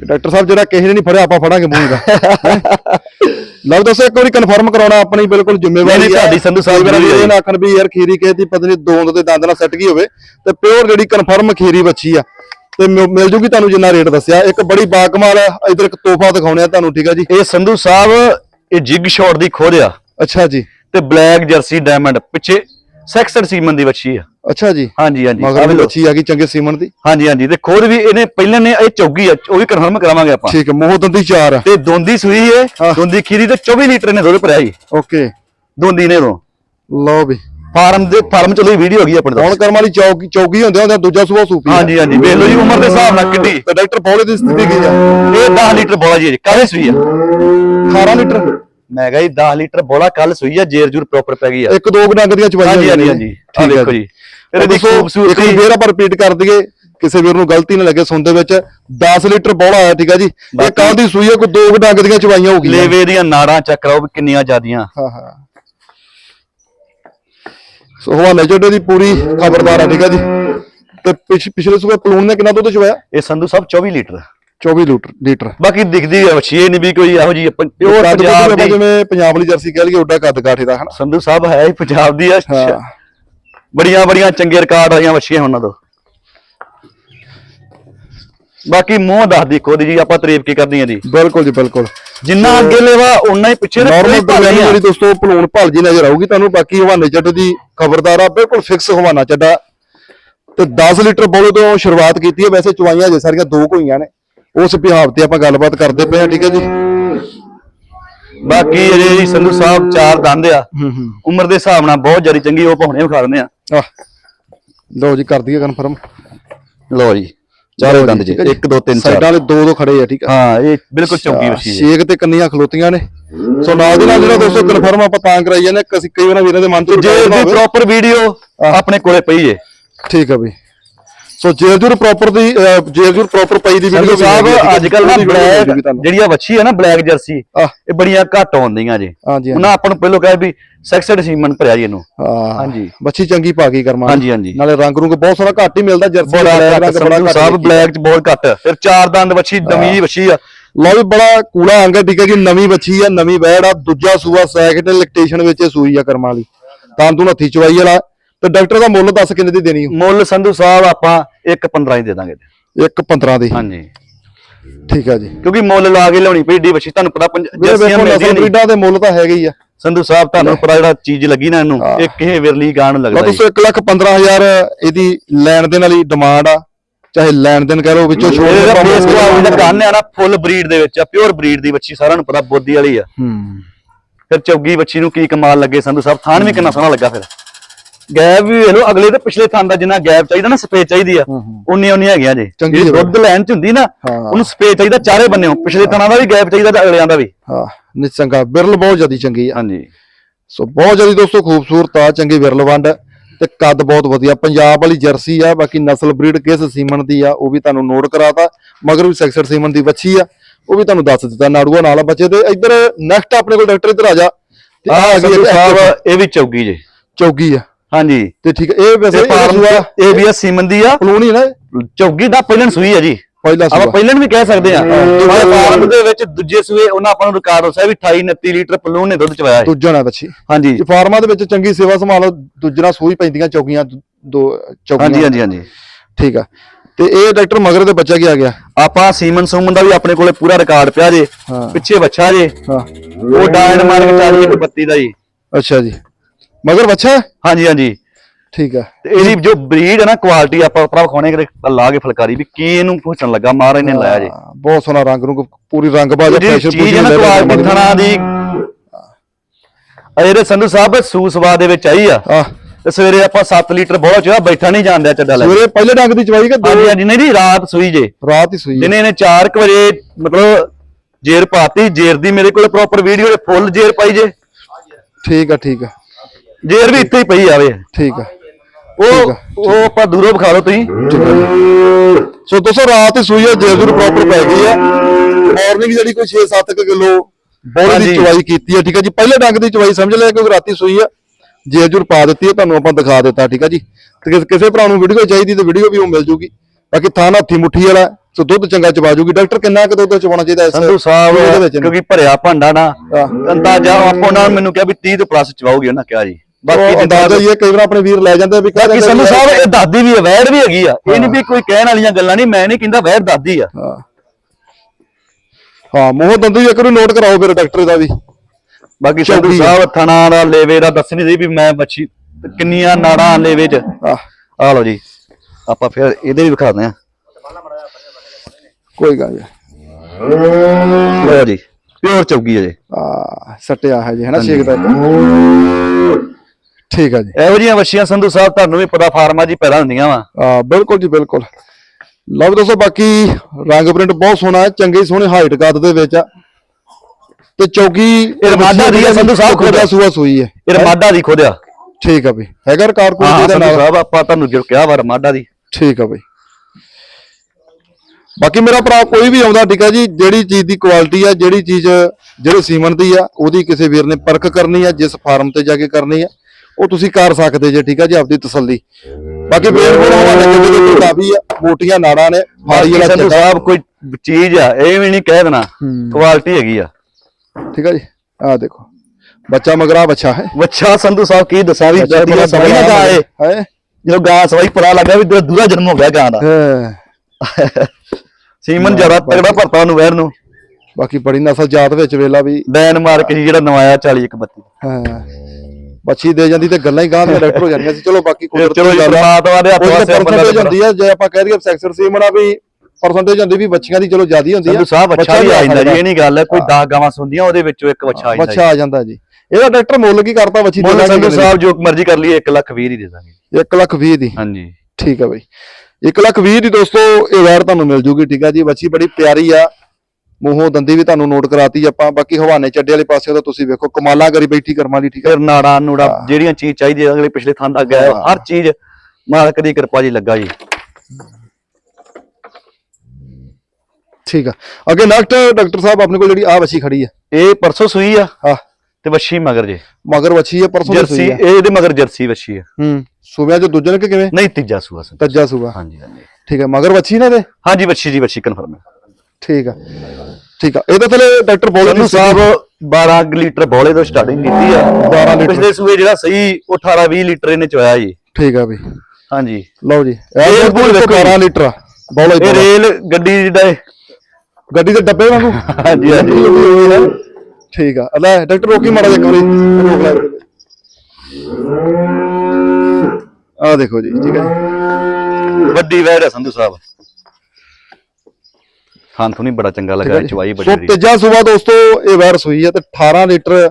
ਤੇ ਡਾਕਟਰ ਸਾਹਿਬ ਜਿਹੜਾ ਕਿਸੇ ਨੇ ਨਹੀਂ ਫੜਿਆ ਆਪਾਂ ਫੜਾਂਗੇ ਮੂੰਹ ਦਾ। ਲਓ ਦੱਸੋ ਇੱਕ ਵਾਰੀ ਕਨਫਰਮ ਕਰਾਉਣਾ ਆਪਣੀ ਬਿਲਕੁਲ ਜ਼ਿੰਮੇਵਾਰੀ ਨਹੀਂ, ਨਹੀਂ, ਤੁਹਾਡੀ ਸੰਧੂ ਸਾਹਿਬ ਵਾਰੀ ਦੀ ਇਹ ਨਾ ਆਖਣ ਵੀ ਯਾਰ ਖੀਰੀ ਕਿਸੇ ਦੀ ਪਤਨੀ ਦੋਂਦ ਦੇ ਦੰਦ ਨਾਲ ਸੱਟ ਗਈ ਹੋਵੇ। ਤੇ ਪਿਓਰ ਜਿਹੜੀ ਕਨਫਰਮ ਖੀਰੀ ਬੱਚੀ ਆ। ਤੇ ਮਿਲ ਜੂਗੀ ਤੁਹਾਨੂੰ ਜਿੰਨਾ ਰੇਟ ਦੱਸਿਆ। ਇੱਕ ਬੜੀ ਬਾਕਮਾਲ ਇਧਰ ਇੱਕ ਤੋਹਫਾ ਦਿਖਾਉਣੇ ਆ ਤੁਹਾਨੂੰ ਠੀਕ ਆ ਜੀ? ਇਹ ਸੰਧੂ ਸਾਹਿਬ ਇਹ ਜਿਗ ਸ਼ਾਟ ਦੀ ਖੋਦ ਆ। ਅੱਛਾ ਜੀ। ਤੇ ਬਲੈਕ ਜਰਸੀ ਡਾਇਮੰਡ ਪਿੱਛੇ ਸੈਕਸਡ ਸੀਮਨ ਦੀ ਵੱਛੀ ਆ। ਅੱਛਾ ਜੀ। ਹਾਂਜੀ ਹਾਂਜੀ। ਮਗਰ ਵੀ। ਬੱਚੀ ਆ ਗਈ ਚੰਗੇ ਸੀਮਨ ਦੀ। ਹਾਂਜੀ ਹਾਂਜੀ। ਤੇ ਖੋਦ ਵੀ ਇਹਨੇ ਪਹਿਲਾਂ ਨੇ ਇਹ ਚੌਗੀ ਆ ਉਹ ਵੀ ਕਨਫਰਮ ਕਰਾਵਾਂਗੇ ਆਪਾਂ। ਠੀਕ ਹੈ ਮੋਹ ਦੰਦੀ ਚਾਰ ਆ। ਤੇ ਦੋਂਦੀ ਸੂਈ ਏ। ਦੋਂਦੀ ਖੀਰੀ ਤੇ 24 ਲੀਟਰ ਨੇ ਦੁੱਧ ਭਰਿਆ ਜੀ ਓਕੇ। ਦੋਂਦੀ ਨੇ ਤੋਂ ਲਓ ਵੀ। ਫਾਰਮ ਦੇ ਫਾਰਮ ਚ ਲਈ ਵੀਡੀਓ ਹੋ ਗਈ ਆਪਣੇ ਤੋਂ। ਕਰਮ ਵਾਲੀ ਚੌਕੀ ਚੌਕੀ ਹੁੰਦੇ ਹੁੰਦੇ ਦੂਜਾ ਸੂਆ ਸੂਪੀ। ਹਾਂਜੀ ਹਾਂਜੀ। ਵੇਖ ਲਓ ਜੀ ਉਮਰ ਦੇ ਹਿਸਾਬ ਨਾਲ ਕਿੱਡੀ। ਤੇ ਡਾਕਟਰ ਪੌਲੇ ਦੀ ਸਥਿਤੀ ਕੀ ਆ? ਇਹ 10 ਲੀਟਰ ਬੋਲਾ ਜੀ ਕਾਹਦੀ ਸੂਈ ਆ? 18 ਲੀਟਰ। ਮੈਂ ਕਿਹਾ ਜੀ 10 ਲੀਟਰ ਬੋਲਾ ਕੱਲ ਸੂਈ ਆ ਜੇਰ ਜੂਰ ਪ੍ਰੋਪਰ ਪੈ ਗਈ ਆ। ਇੱਕ ਦੋ ਡੰਗ ਦੀਆਂ ਚਵਾਈਆਂ ਹਾਂਜੀ ਹਾਂਜੀ ਹਾਂਜੀ। ਆ ਦੇਖੋ ਜੀ। ਇਹਦੀ ਦੱਸੋ, ਇੱਕ ਖੂਬਸੂਰਤੀ ਵਾਰ ਫੇਰ ਆਪਾਂ ਰਿਪੀਟ ਕਰ ਦਈਏ ਕਿਸੇ ਵੀਰ ਨੂੰ ਗਲਤੀ ਨਾ ਲੱਗੇ ਸੁਣਦੇ ਵਿੱਚ 10 ਲੀਟਰ ਬੋਲਾ ਆਇਆ ਠੀਕ ਆ ਜੀ। ਇਹ ਬਾਕੀ- ਕੱਲ ਦੀ ਸੂਈ ਆ ਕੋਈ ਦੋ ਡੰਗ ਦੀਆਂ ਚਵਾਈਆਂ ਹੋ ਗਈਆਂ। ਲੇਵੇ ਦੀਆਂ ਨਾੜਾਂ ਚੱਕ ਵੀ ਕਿੰਨੀਆਂ ਜ਼ਿਆਦੀਆਂ। ਹਾਂ ਹਾਂ। ਸੋ ਹਵਾਲੇ ਚੋਡੇ ਦੀ ਪੂਰੀ ਖਬਰਦਾਰ ਆ ਠੀਕ ਆ ਜੀ। ਤੇ ਪਿਛ- ਪਿਛਲੇ ਸੂਬੇ ਪਲੂਣ ਨੇ ਕਿੰਨਾ ਦੁੱਧ ਚਵਾਇਆ? ਇਹ Sandhu sahib 24 litre. 24 litre litre. ਬਾਕੀ ਦਿਖਦੀ ਆ ਵਛੀ ਇਹ ਨਹੀਂ ਵੀ ਕੋਈ ਇਹੋ ਜੀ ਪਿਓਰ ਪੰਜਾਬ ਦੀ ਜਿਵੇਂ ਪੰਜਾਬ ਵਾਲੀ ਜਰਸੀ ਕਹਿ ਲਈਏ ਓਡਾ ਕੱਦ ਕਾਠੇ ਦਾ ਹਨਾ? ਸੰਧੂ ਸਾਹਿਬ ਹੈ ਹੀ ਪੰਜਾਬ ਦੀ ਆ। ਹਾਂ। ਬੜੀਆਂ ਬੜੀਆਂ ਚੰਗੇ ਰਿਕਾਰਡ ਆਈਆਂ ਵਛੀਆਂ ਉਹਨਾਂ ਤੋਂ। ਬਾਕੀ ਮੂੰਹ ਦੱਸਦੀ ਖੁਦ ਜੀ ਆਪਾਂ ਤਾਰੀਫ ਕੀ ਕਰਦੀ ਆ ਜੀ ਬਿਲਕੁਲ ਜੀ ਬਿਲਕੁਲ। ਜਿੰਨਾ ਅੱਗੇ ਲੈਵਾ ਉਨਾ ਹੀ ਪਿੱਛੇ ਨਾਰਮਲ ਆ। ਜਿਹੜੀ ਦੋਸਤੋ ਭਲੂਣ ਭਲ ਜੀ ਨਜ਼ਰ ਆਊਗੀ ਤੁਹਾਨੂੰ ਬਾਕੀ ਹਵਾਨੇ ਚੱਟ ਦੀ ਖਬਰਦਾਰ ਆ ਬਿਲਕੁਲ ਫਿਕਸ ਹਵਾਨਾ ਚੱਡਾ। ਤੇ 10 ਲੀਟਰ ਬੋਲੇ ਤੋਂ ਸ਼ੁਰੂਆਤ ਕੀਤੀ ਹੈ ਵੈਸੇ ਚਵਾਈਆਂ ਜੇ ਸਾਰੀਆਂ ਦੋ ਕੋਈਆਂ ਨੇ। ਉਸ ਵਿਹਾਰ ਤੇ ਆਪਾਂ ਗੱਲਬਾਤ ਕਰਦੇ ਪਏ ਆ ਠੀਕ ਹੈ ਜੀ? ਬਾਕੀ ਅਜੇ ਜੀ ਸੰਧੂ ਸਾਹਿਬ ਚਾਰ ਦੰਦ ਆ ਹੂੰ ਹੂੰ। ਉਮਰ ਦੇ ਹਿਸਾਬ ਨਾਲ ਬਹੁਤ ਜ਼ਿਆਦਾ ਚੰਗੀ ਉਹ ਪਾਉਣੇ ਵਿਖਾ ਦਿੰਦੇ ਆ ਲਓ ਜੀ ਕਰ ਦਈਏ ਕਨਫਰਮ ਲਓ ਜੀ ਚਾਰੇ ਦੰਦ ਜੀ 1 2 3 ਸਾਈਡਾਂ 4 ਵਾਲੇ ਦੋ ਦੋ ਖੜੇ ਆ ਠੀਕ ਆ। ਹਾਂ ਇਹ ਬਿਲਕੁਲ ਚੌਗੀ ਵਛੀ ਹੈ। ਛੇਕ ਤੇ ਕੰਨੀਆਂ ਖਲੋਤੀਆਂ ਨੇ। ਸੋ ਨਾਲ ਦੀ ਨਾਲ ਜਿਹੜਾ ਦੋਸਤੋ ਕਨਫਰਮ ਆਪਾਂ ਤਾਂ ਕਰਾਈ ਜਾਂਦੇ ਕਈ ਵਾਰ ਵੀਰਾਂ ਦੇ ਮਨ ਤੋਂ ਜੇ। ਪ੍ਰੋਪਰ ਵੀਡੀਓ ਆਪਣੇ ਕੋਲੇ ਪਈ ਏ। ਠੀਕ ਆ ਬਈ। ਸੋ ਜੇਰਜੂਰ ਪ੍ਰੋਪਰ ਦੀ ਅਹ, ਜੇਰਜੂਰ ਪ੍ਰੋਪਰ ਪਈ ਦੀ ਵੀਡੀਓ ਸਾਹਿਬ ਅੱਜ ਕੱਲ ਨਾ ਬਲੈਕ ਜਿਹੜੀ ਆ ਵੱਛੀ ਹੈ ਨਾ ਬਲੈਕ ਜਰਸੀ। ਇਹ ਬੜੀਆਂ ਘੱਟ ਆਉਂਦੀਆਂ ਜੀ। ਉਹਨਾਂ ਆਪਾਂ ਨੂੰ ਪਹਿਲਾਂ ਕਹੇ ਵੀ ਸੈਕਸਡ ਸੀਮਨ ਭਰਿਆ ਜੀ ਇਹਨੂੰ। ਹਾਂਜੀ। ਬੱਚੀ ਚੰਗੀ ਪਾ ਗਈ ਕਰਮਾ ਹਾਂਜੀ, ਹਾਂਜੀ। ਨਾਲੇ ਰੰਗ ਰੂੰਗ ਬਹੁਤ ਸਾਰਾ ਘੱਟ ਹੀ ਮਿਲਦਾ ਜਰਸੀ ਬੜਾ ਸਾਹਿਬ। ਬਲੈਕ ਚ ਬਹੁਤ ਘੱਟ। ਫਿਰ ਚਾਰ ਦੰਦ ਵੱਛੀ ਦਮੀ ਵੱਛੀ ਆ। ਲਓ ਵੀ ਬੜਾ ਕੂਲਾ ਅੰਗ ਹੈ ਕਿ ਨਵੀਂ ਬੱਚੀ ਆ ਨਵੀਂ ਬੈੜ ਆ ਦੂਜਾ ਸੂਆ ਸੈਕਿੰਡ ਲੈਕਟੇਸ਼ਨ ਵਿੱਚ ਸੂਈ ਆ ਕਰਮਾਂ ਵਾਲੀ। ਤਾਂ ਤੂੰ ਹੱਥੀ ਚਵਾਈ ਵਾਲਾ। ਤੇ ਡਾਕਟਰ ਦਾ ਮੁੱਲ ਦੱਸ ਕਿੰਨੇ ਦੀ ਦੇਣੀ ਮੁੱਲ ਸੰਧੂ ਸਾਹਿਬ ਆਪਾਂ 1.15 ਹੀ ਦੇ ਦਾਂਗੇ ਇੱਕ 15 ਦੀ। ਹਾਂਜੀ। ਠੀਕ ਆ ਜੀ। ਕਿਉਂਕਿ ਮੁੱਲ ਲਾ ਕੇ ਲਿਆਉਣੀ ਪਈ ਡੀ ਵੱਛੀ ਤੁਹਾਨੂੰ ਪਤਾ ਵੇਖੋ ਮਿਲਦੀਆਂ ਨਸਲ ਨਹੀਂ। ਬਰੀਡਾਂ ਦੇ ਮੁੱਲ ਤਾਂ ਹੈਗੇ ਹੀ ਆ। ਸੰਧੂ ਸਾਹਿਬ ਤੁਹਾਨੂੰ ਪਤਾ ਜਿਹੜਾ ਚੀਜ਼ ਲੱਗੀ ਨਾ ਇਹਨੂੰ ਹਾਂ। ਇਹ ਕਿਸੇ ਵਿਰਲੀ ਗਾਣ ਲੱਗਦਾ ਜੀ। ਦੋਸਤੋ 1 ਲੱਖ 15000 ਇਹਦੀ ਲੈਣ ਦੇਣ ਵਾਲੀ ਡਿਮਾਂਡ ਆ ਚਾਹੇ ਲੈਣ ਦੇਣ ਕਹਿ ਲਓ ਵਿੱਚੋਂ ਛੋੜ ਕੇ ਫੇਸ ਕੁਆਲਿਟੀ ਦਾ ਗੰਨ ਆ ਨਾ ਫੁੱਲ ਬਰੀਡ ਦੇ ਵਿੱਚ ਆ ਪਿਓਰ ਬਰੀਡ ਦੀ ਬੱਚੀ ਸਾਰਿਆਂ ਨੂੰ ਪਤਾ ਬੋਦੀ ਵਾਲੀ ਆ। ਹੂੰ। ਫਿਰ ਚੌਗੀ ਬੱਚੀ ਨੂੰ ਕੀ ਕਮਾਲ ਲੱਗੇ ਸੰਧੂ ਸਾਹਿਬ ਥਾਣ ਵੀ ਕਿੰਨਾ ਸੋਹਣਾ ਲੱਗਾ ਫਿਰ। ਗੈਪ ਵੀ ਲਓ ਅਗਲੇ ਤੇ ਪਿਛਲੇ ਥਾਂ ਦਾ ਜਿੰਨਾ ਗੈਪ ਚਾਹੀਦਾ ਨਾ ਸਪੇਸ ਚਾਹੀਦੀ ਆ। ਉਨੀ ਉਨੀ ਹੈਗੀਆਂ ਜੀ। ਜਿਹੜੀ। ਦੁੱਧ ਲੈਣ ਚ ਹੁੰਦੀ ਨਾ। ਉਹਨੂੰ ਸਪੇਸ ਚਾਹੀਦਾ ਚਾਰੇ ਬੰਨਿਓ। ਪਿਛਲੇ ਥਾਂ ਦਾ ਵੀ ਗੈਪ ਚਾਹੀਦਾ ਤੇ ਅਗਲਿਆਂ ਦਾ ਵੀ। ਹਾਂ ਨਹੀਂ ਚੰਗਾ ਬਿਰਲ ਬਹੁਤ ਜਿਆਦੀ ਚੰਗੀ ਆ। ਹਾਂਜੀ। ਸੋ ਬਹੁਤ ਜਿਆਦੀ ਦੋਸਤੋ ਖੂਬਸੂਰਤ ਆ ਚੰਗੀ ਵਿਰਲ ਵੰਡ। ਤੇ ਕੱਦ ਬਹੁਤ ਵਧੀਆ। ਪੰਜਾਬ ਵਾਲੀ ਜਰਸੀ ਆ ਬਾਕੀ ਨਸਲ ਬਰੀਡ ਕਿਸ ਸੀਮਨ ਦੀ ਆ ਉਹ ਵੀ ਤੁਹਾਨੂੰ ਨੋਟ ਕਰਾਤਾ। ਮਗਰ ਵੀ ਸੈਕਸਰ ਸੀਮਨ ਦੀ ਵੱਛੀ ਆ ਉਹ ਵੀ ਤੁਹਾਨੂੰ ਦੱਸ ਦਿੱਤਾ। ਨਾੜੂਆ ਨਾਲ ਬੱਚੇ ਤੇ ਇੱਧਰ ਨੈਕਸਟ ਆਪਣੇ ਕੋਲ ਡਾਕਟਰ ਇੱਧਰ ਆ ਜਾ। ਆ ਸਾਹਿਬ ਇਹ ਵੀ ਚੌਗੀ ਜੇ। ਚੌਗੀ ਆ। ਹਾਂਜੀ। ਤੇ ਠੀਕ ਹੈ ਇਹ ਵੈਸੇ ਫਾਰਮ ਸੂਆ ਇਹ ਵੀ ਆ ਸੀਮਨ ਦੀ ਆ। ਪਲੂਣੀ ਨਾ ਚੌਗੀ ਦਾ ਪਹਿਲਣ ਸੂਈ ਆ ਜੀ। ਪਹਿਲਾ ਆਪਾਂ ਸੂਆ ਪਹਿਲਾਂ ਵੀ ਕਹਿ ਸਕਦੇ ਆ ਪਰ ਫਾਰਮ ਦੇ ਵਿੱਚ ਦੂਜੇ ਸੂਏ ਉਹਨਾਂ ਆਪਾਂ ਨੂੰ ਰਿਕਾਰਡ ਦੱਸਿਆ ਵੀ 28 29 ਲੀਟਰ ਪਲੂਣ ਨੇ ਦੁੱਧ ਚਵਾਇਆ ਦੂਜਾ ਨਾ ਬੱਚੀ ਹਾਂਜੀ। ਫਾਰਮਾਂ ਦੇ ਵਿੱਚ ਚੰਗੀ ਸੇਵਾ ਸੰਭਾਲ ਦੂਜਣਾ ਸੂਈ ਪੈਂਦੀਆਂ ਚੌਕੀਆਂ ਦੋ- ਦੋ ਚੌਕੀਆਂ ਹਾਂਜੀ ਹਾਂਜੀ ਹਾਂਜੀ। ਠੀਕ ਆ। ਤੇ ਇਹ ਡਾਕਟਰ ਮਗਰ ਦੇ ਬੱਚਾ ਕੀ ਆ ਗਿਆ? ਆਪਾਂ ਸੀਮਨ ਸੁਮਨ ਦਾ ਵੀ ਆਪਣੇ ਕੋਲੇ ਪੂਰਾ ਰਿਕਾਰਡ ਪਿਆ ਜੇ। ਪਿੱਛੇ ਬੱਚਾ ਜੇ। ਹਾਂ। ਉਹ ਡਾਇਨ ਮਾਰਕ 40 ਇੱਕ ਬੱਤੀ ਦਾ ਜੀ। ਅੱਛਾ ਜੀ। ਮਗਰ ਬੱਚਾ? ਹਾਂਜੀ ਹਾਂਜੀ। ਠੀਕ ਆ। ਤੇ ਇਹਦੀ ਜੋ ਬਰੀਡ ਹੈ ਨਾ ਕੁਆਲਿਟੀ ਆਪਾਂ ਉਪਰ ਵਿਖਾਉਣੇ ਕਿ ਲਾ ਕੇ ਫਲਕਾਰੀ ਵੀ ਕੀ ਇਹਨੂੰ ਪੁੱਛਣ ਲੱਗਾ ਮਹਾਰਾਜ ਨੇ ਲਾਇਆ ਜੀ। ਬਹੁਤ ਸੋਹਣਾ ਰੰਗ ਨੂੰ ਪੂਰੀ ਰੰਗ ਬਾਜ ਜਿਹੜੀ ਚੀਜ਼ ਹੈ ਨਾ ਕੁਆਲਿਟੀ ਥਣਾ ਦੀ ਅਜੇ ਦੇ ਸੰਧੂ ਸਾਹਿਬ ਸੂਸਵਾ ਦੇ ਵਿੱਚ ਆਈ ਆ। ਤੇ ਸਵੇਰੇ ਆਪਾਂ 7 ਲੀਟਰ ਬਹੁਤ ਚੋਆ ਬੈਠਾ ਨਹੀਂ ਜਾਂਦਾ ਚੱਡਾ ਲੈ ਸਵੇਰੇ ਪਹਿਲੇ ਡੰਗ ਦੀ ਚਵਾਈ ਕਿ ਹਾਂਜੀ ਹਾਂਜੀ ਨਹੀਂ ਰਾਤ ਸੂਈ ਜੇ। ਰਾਤ ਹੀ ਸੂਈ। ਦਿਨੇ ਨੇ 4 ਵਜੇ ਮਤਲਬ ਜੇਰ ਪਾਤੀ ਜੇਰ ਦੀ ਮੇਰੇ ਕੋਲ ਪ੍ਰੋਪਰ ਵੀਡੀਓ ਦੇ ਫੁੱਲ ਜੇਰ ਪਾਈ ਜੇ। ਠੀਕ ਆ ਠੀਕ ਆ। ਜੇਰ ਵੀ ਇੱਥੇ ਹੀ ਪਈ ਆਵੇ। ਠੀਕ ਆ। ਉਹ ਉਹ ਆਪਾਂ ਦੂਰੋਂ ਵਿਖਾ ਲਓ ਤੁਸੀਂ। ਸੋ ਦੋਸਤੋ ਰਾਤ ਹੀ ਸੂਈ ਆ ਜੇਜੂਰ ਪ੍ਰੋਪਰ ਪੈ ਗਈ ਆ। ਮਾਰਨਿੰਗ ਜਿਹੜੀ ਕੋਈ 6-7 ਕਿਲੋ ਬੋਲੇ ਦੀ। ਚਵਾਈ ਕੀਤੀ ਆ ਠੀਕ ਆ ਜੀ। ਪਹਿਲੇ ਡੰਗ ਦੀ ਚਵਾਈ ਸਮਝ ਲਿਆ ਕਿਉਂਕਿ ਰਾਤੀ ਸੂਈ ਆ। ਜੇਜੂਰ ਪਾ ਦਿੱਤੀ ਆ ਤੁਹਾਨੂੰ ਆਪਾਂ ਦਿਖਾ ਦਿੱਤਾ ਠੀਕ ਆ ਜੀ। ਤੇ ਕਿਸ- ਭਰਾ ਨੂੰ ਵੀਡੀਓ ਚਾਹੀਦੀ ਤੇ ਵੀਡੀਓ ਵੀ ਉਹ ਮਿਲ ਜੂਗੀ। ਬਾਕੀ ਥਾਂ ਹੱਥੀ ਮੁੱਠੀ ਵਾਲਾ ਸੋ ਦੁੱਧ ਚੰਗਾ ਚਵਾ ਜੂਗੀ। ਡਾਕਟਰ ਕਿੰਨਾ ਕੁ ਦੁੱਧ ਚਵਾਉਣਾ ਚਾਹੀਦਾ ਇਸ ਸੰਧੂ ਸਾਹਿਬ ਕਿਉਂਕਿ ਭਰਿਆ ਭਾਂਡਾ ਨਾ। ਅੰਦਾਜ਼ਾ ਆਪਾਂ ਉਹਨਾਂ ਨੇ ਮੈਨੂੰ ਕਿਹਾ ਵੀ 30 ਤੋਂ ਪਲੱਸ ਚਵਾਉਗੀ ਉਹਨਾਂ ਕਿਹਾ ਜੀ। ਬਾਕੀ ਜਿੱਦਾਂ- ਅੰਦਾਜ਼ਾ ਹੀ ਹੈ ਕਈ ਵਾਰ ਆਪਣੇ ਵੀਰ ਲੈ ਜਾਂਦੇ ਵੀ ਕਹਿ ਬਾਕੀ ਸੰਧੂ ਸਾਹਿਬ ਇਹ ਦਾਦੀ ਵੀ ਹੈ ਵੈੜ ਵੀ ਹੈਗੀ ਆ। ਇਹ ਨਹੀਂ ਵੀ ਕੋਈ ਕਹਿਣ ਵਾਲੀਆਂ ਗੱਲਾਂ ਨਹੀਂ ਮੈਂ ਨਹੀਂ ਕਹਿੰਦਾ ਵੈੜ ਦਾਦੀ ਆ। ਹਾਂ। ਹਾਂ ਮੋਹ ਦੰਦੂ ਇੱਕ ਨੂੰ ਨੋਟ ਕਰਾਓ ਫਿਰ ਡਾਕਟਰ ਦਾ ਵੀ। ਬਾਕੀ ਸੰਧੂ। ਸਾਹਿਬ ਥਣਾ ਦਾ ਲੇਵੇ ਦਾ ਦੱਸ ਨਹੀਂ ਰਹੀ ਵੀ ਮੈਂ ਬੱਚੀ ਕਿੰਨੀਆਂ ਨਾੜਾਂ ਲੇਵੇ ਚ। ਆ ਲਓ ਜੀ। ਆਪਾਂ ਫਿਰ ਇਹਦੇ ਵੀ ਵਿਖਾਉਂਦੇ ਆ ਕੋਈ ਗੱਲ ਨਹੀਂ। ਲਓ ਜੀ ਪਿਓਰ ਚੌਗੀ ਹੈ ਜੀ। ਆ ਸੱਟਿਆ ਹੈ ਜੀ ਹੈ ਨਾ ਛੇਕਦਾ ਇੱਕ। ਠੀਕ ਆ ਜੀ। ਇਹੋ ਜਿਹੀਆਂ ਵੱਛੀਆਂ ਸੰਧੂ ਸਾਹਿਬ ਤੁਹਾਨੂੰ ਵੀ ਪਤਾ ਫਾਰਮਾਂ 'ਚ ਹੀ ਪੈਦਾ ਹੁੰਦੀਆਂ ਵਾ। ਆ ਬਿਲਕੁਲ ਜੀ ਬਿਲਕੁਲ। ਲਓ ਵੀ ਦੋਸਤੋ ਬਾਕੀ ਰੰਗ ਪ੍ਰਿੰਟ ਬਹੁਤ ਸੋਹਣਾ ਹੈ ਚੰਗੇ ਸੋਹਣੇ ਹਾਈਟ ਕੱਦ ਦੇ ਵਿੱਚ ਆ। ਤੇ ਚੌਕੀ ਇਹ ਰਮਾਡਾ ਦੀ ਆ, ਸੰਧੂ ਸਾਹਿਬ ਖੁਦ। ਖੋਦਾ ਸੂਆ ਸੂਈ ਹੈ। ਇਹ ਰਮਾਡਾ ਦੀ ਖੋਦਿਆ। ਠੀਕ ਆ ਬਈ। ਹੈਗਾ ਰਿਕਾਰਡ ਕੋਈ ਸੰਧੂ ਨਾਲ? ਸਾਹਿਬ ਆਪਾਂ ਤੁਹਾਨੂੰ ਜੋ ਕਿਹਾ ਵਾ ਰਮਾਡਾ ਦੀ। ਠੀਕ ਆ ਬਈ। ਬਾਕੀ ਮੇਰਾ ਭਰਾ ਕੋਈ ਵੀ ਆਉਂਦਾ ਠੀਕ ਆ ਜੀ ਜਿਹੜੀ ਚੀਜ਼ ਦੀ ਕੁਆਲਿਟੀ ਆ ਜਿਹੜੀ ਚੀਜ਼ ਜਿਹੜੇ ਸੀਮਨ ਦੀ ਆ ਉਹਦੀ ਕਿਸੇ ਵੀਰ ਨੇ ਪਰਖ ਕਰਨੀ ਆ ਜਿਸ ਫਾਰਮ ਤੇ ਜਾ ਕੇ ਕਰਨੀ ਆ। ਉਹ ਤੁਸੀਂ ਕਰ ਸਕਦੇ ਜੇ ਠੀਕ ਆ ਜੀ ਆਪਦੀ ਤਸੱਲੀ। ਬਾਕੀ ਬੇਰ ਕੋਲ ਦੇ ਕੋਈ ਕਾਫੀ ਆ ਮੋਟੀਆਂ ਨਾੜਾਂ ਨੇ ਬਾਕੀ ਵਾਲਾ ਚੱਕਾ ਸਾਹਿਬ ਕੋਈ ਚੀਜ਼ ਆ ਇਹ ਵੀ ਨਹੀਂ ਕਹਿ ਦੇਣਾ ਕੁਆਲਿਟੀ ਹੈਗੀ ਆ। ਠੀਕ ਆ ਜੀ ਆ ਦੇਖੋ ਬੱਚਾ ਮਗਰਾ ਬੱਚਾ ਹੈ। ਵੱਛਾ ਸੰਧੂ ਸਾਹਿਬ ਕੀ ਦੱਸਾਂ ਵੀ ਵਧੀਆ ਸਵਾਈ ਨਾ ਇਹ ਹੈ। ਜਦੋਂ ਗਾਂ ਸਵਾਈ ਪਤਾ ਲੱਗਾ ਵੀ ਦੂਰਾ ਦੂਰਾ ਜਨਮ ਹੋ ਗਿਆ ਗਾਂ ਦਾ। ਸੀਮਨ ਜ਼ਿਆਦਾ ਤਗੜਾ ਭਰਤਾ ਉਹਨੂੰ ਵੈਰ ਨੂੰ। ਬਾਕੀ ਬੜੀ ਨਸਲ ਜਾਤ ਵਿੱਚ ਵੇਲਾ ਵੀ ਬੈਨ ਮਾਰ ਕੇ ਸੀ ਜਿਹੜਾ ਨਵਾਇਆ 40 ਇੱਕ 32 ਹਾਂ। ਬੱਚੀ ਦੇ ਜਾਂਦੀ ਤੇ ਗੱਲਾਂ ਹੀ ਗਾਂ ਦੀਆਂ ਡਾਕਟਰ ਹੋ ਜਾਂਦੀਆਂ ਸੀ। ਚਲੋ ਬਾਕੀ ਕੁਦਰਤੀ ਚਲੋ ਪਰਮਾਤਮਾ ਦੇ ਹੱਥ ਵਾਸਤੇ ਪਰਸੈਂਟੇਜ ਹੁੰਦੀ ਆ ਜੇ ਆਪਾਂ ਕਹਿ ਦਈਏ ਸੈਕਸਰ ਸੀਮਣਾ ਵੀ ਪਰਸੈਂਟੇਜ ਹੁੰਦੀ ਵੀ ਬੱਚੀਆਂ ਦੀ ਚਲੋ ਜ਼ਿਆਦੀ ਹੁੰਦੀ ਸੰਧੂ ਸਾਹਿਬ ਅੱਛਾ ਵੀ ਆ ਜਾਂਦਾ ਜੀ ਇਹ ਨਹੀਂ ਗੱਲ ਕੋਈ 10 ਗਾਵਾਂ ਸੁਣਦੀਆਂ ਉਹਦੇ ਵਿੱਚੋਂ ਇੱਕ ਵੱਛਾ ਆ ਜਾਂਦਾ ਬੱਚਾ ਆ ਜਾਂਦਾ ਜੀ। ਇਹਦਾ ਡਾਕਟਰ ਮੁੱਲ ਕੀ ਕਰਤਾ ਬੱਚੀ ਜੀ। ਮੁੱਲ ਸੰਧੂ ਸਾਹਿਬ ਜੋ ਮਰਜ਼ੀ ਕਰ ਲਈਏ 1 ਲੱਖ 20 ਹੀ ਦੇ ਦਾਂਗੇ। 1 ਲੱਖ 20 ਦੀ। ਹਾਂਜੀ। ਠੀਕ ਆ ਬਈ। 1 ਲੱਖ 20 ਦੀ ਦੋਸਤੋ ਇਹ ਵੈਰ ਤੁਹਾਨੂੰ ਮਿਲ ਜੂਗੀ ਠੀਕ ਆ ਜੀ। ਬੱਚੀ ਬੜੀ ਪਿਆਰੀ ਆ। ਮੂੰਹੋਂ ਦੰਦੀ ਵੀ ਤੁਹਾਨੂੰ ਨੋਟ ਕਰਾਤੀ ਆਪਾਂ ਬਾਕੀ ਹਵਾਨੇ ਚੱਡੇ ਵਾਲੇ ਪਾਸੇ ਦਾ ਤੁਸੀਂ ਵੇਖੋ ਕਮਾਲਾਂ ਕਰੀ ਬੈਠੀ ਕਰਮਾਂ ਦੀ ਠੀਕ ਫਿਰ ਨਾੜਾ ਨੂੜਾ ਜਿਹੜੀਆਂ ਚੀਜ਼ ਚਾਹੀਦੀ ਅਗਲੇ ਪਿਛਲੇ ਥਾਂ ਦਾ ਗਿਆ ਹਰ ਚੀਜ਼ ਮਾਲਕ ਦੀ ਕਿਰਪਾ ਜੀ ਲੱਗਾ ਜੀ। ਠੀਕ ਆ। ਅੱਗੇ ਨੈਕਸਟ ਡਾਕਟਰ ਸਾਹਿਬ ਆਪਣੇ ਕੋਲ ਜਿਹੜੀ ਆ ਬੱਚੀ ਖੜੀ ਆ ਇਹ ਪਰਸੋਂ ਸੂਈ ਆ ਹਾਂ। ਤੇ ਵੱਛੀ ਮਗਰ ਜੇ। ਮਗਰ ਬੱਚੀ ਆ ਪਰਸੋਂ ਦੀ ਜਰਸੀ ਸੂਈ ਆ। ਇਹ ਇਹਦੇ ਮਗਰ ਜਰਸੀ ਵੱਛੀ ਆ। ਹੂੰ। ਸੂਬਿਆਂ ਚ ਦੂਜੇ ਨੇ ਕਿ ਕਿਵੇਂ? ਨਹੀਂ ਤੀਜਾ ਸੂਆ ਸੰਧੂ। ਤੱਜਾ ਸੂਬਾ ਹਾਂਜੀ ਹਾਂਜੀ। ਠੀਕ ਆ ਮਗਰ ਬੱਚੀ ਨਾ ਦੇ ਹਾਂਜੀ ਵੱਛੀ ਜੀ ਵੱਛੀ ਕਨਫਰਮ ਹੈ। ਠੀਕ ਆ। ਠੀਕ ਆ। ਇਹਦੇ ਥੱਲੇ ਡਾਕਟਰ ਬੋਲ ਸੰਧੂ ਸਾਹਿਬ 12 ਲੀਟਰ ਬੋਲੇ ਤੋਂ ਸਟਾਰਟਿੰਗ ਕੀਤੀ ਆ। 12 ਲੀਟਰ। ਪਿਛਲੇ ਸੂਏ ਜਿਹੜਾ ਸਹੀ ਉਹ 18 20 ਲੀਟਰ ਇਹਨੇ ਚੋਇਆ ਜੀ। ਠੀਕ ਆ ਬਈ ਹਾਂਜੀ। ਲਓ ਜੀ। ਇਹ ਬੋਲ ਵੇਖੋ 12 ਲੀਟਰ ਆ। ਬੋਲੋ ਇਹ ਰੇਲ ਗੱਡੀ ਜਿਹੜਾ ਗੱਡੀ ਦੇ ਡੱਬੇ ਵਾਂਗੂ। ਹਾਂਜੀ ਹਾਂਜੀ। ਠੀਕ ਆ। ਲੈ ਡਾਕਟਰ ਰੋਕੀ ਮਾੜਾ ਜਿਹਾ ਇੱਕ ਵਾਰੀ ਰੋਕ ਲੈ। ਆ ਦੇਖੋ ਜੀ ਠੀਕ ਹੈ। ਵੱਡੀ ਵੈੜ ਹੈ ਸੰਧੂ ਸਾਹਿਬ। ਤੋਂ ਨਹੀਂ ਬੜਾ ਚੰਗਾ ਲੱਗਾ ਚਵਾਈ ਬੜੀ ਸੋ ਤੀਜਾ ਸੂਬਾ ਦੋਸਤੋ ਇਹ ਵੈਰ ਸੂਈ ਹੈ ਤੇ 18 ਲੀਟਰ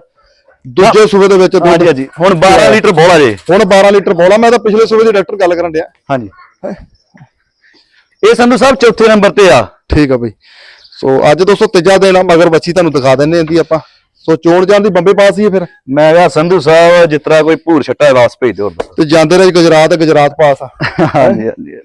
ਦੂਜੇ ਸੂਬੇ ਦੇ ਵਿੱਚ ਹਾਂਜੀ ਹਾਂਜੀ। ਹੁਣ 12 ਲੀਟਰ ਬੋਲਾ ਜੇ। ਹੁਣ 12 ਲੀਟਰ ਬੋਲਾ। ਮੈਂ ਤਾਂ ਪਿਛਲੇ ਸੂਬੇ ਦੀ ਡਾਕਟਰ ਗੱਲ ਕਰਨ ਡਿਆ। ਹਾਂਜੀ। ਇਹ ਸੰਧੂ ਸਾਹਿਬ ਚੌਥੇ ਨੰਬਰ ਤੇ ਆ। ਠੀਕ ਆ ਬਈ। ਸੋ ਅੱਜ ਦੋਸਤੋ ਤੀਜਾ ਦਿਨ ਆ ਮਗਰ ਬੱਚੀ ਤੁਹਾਨੂੰ ਦਿਖਾ ਦਿੰਨੇ ਆਂਦੀ ਆਪਾਂ। ਸੋ ਚੋਣ ਜਾਣ ਦੀ ਬੰਬੇ ਪਾਸ ਹੀ ਫਿਰ। ਮੈਂ ਕਿਹਾ ਸੰਧੂ ਸਾਹਿਬ ਜਿਸ ਤਰ੍ਹਾਂ ਕੋਈ ਭੂਰ ਛੱਟਾ ਹੈ ਵਾਪਸ ਭੇਜ ਦਿਓ ਤੇ ਜਾਂਦੇ ਰਹੇ ਗੁਜਰਾਤ ਗੁਜਰਾਤ ਪਾਸ ਆ। ਹਾਂਜੀ ਹਾਂਜੀ।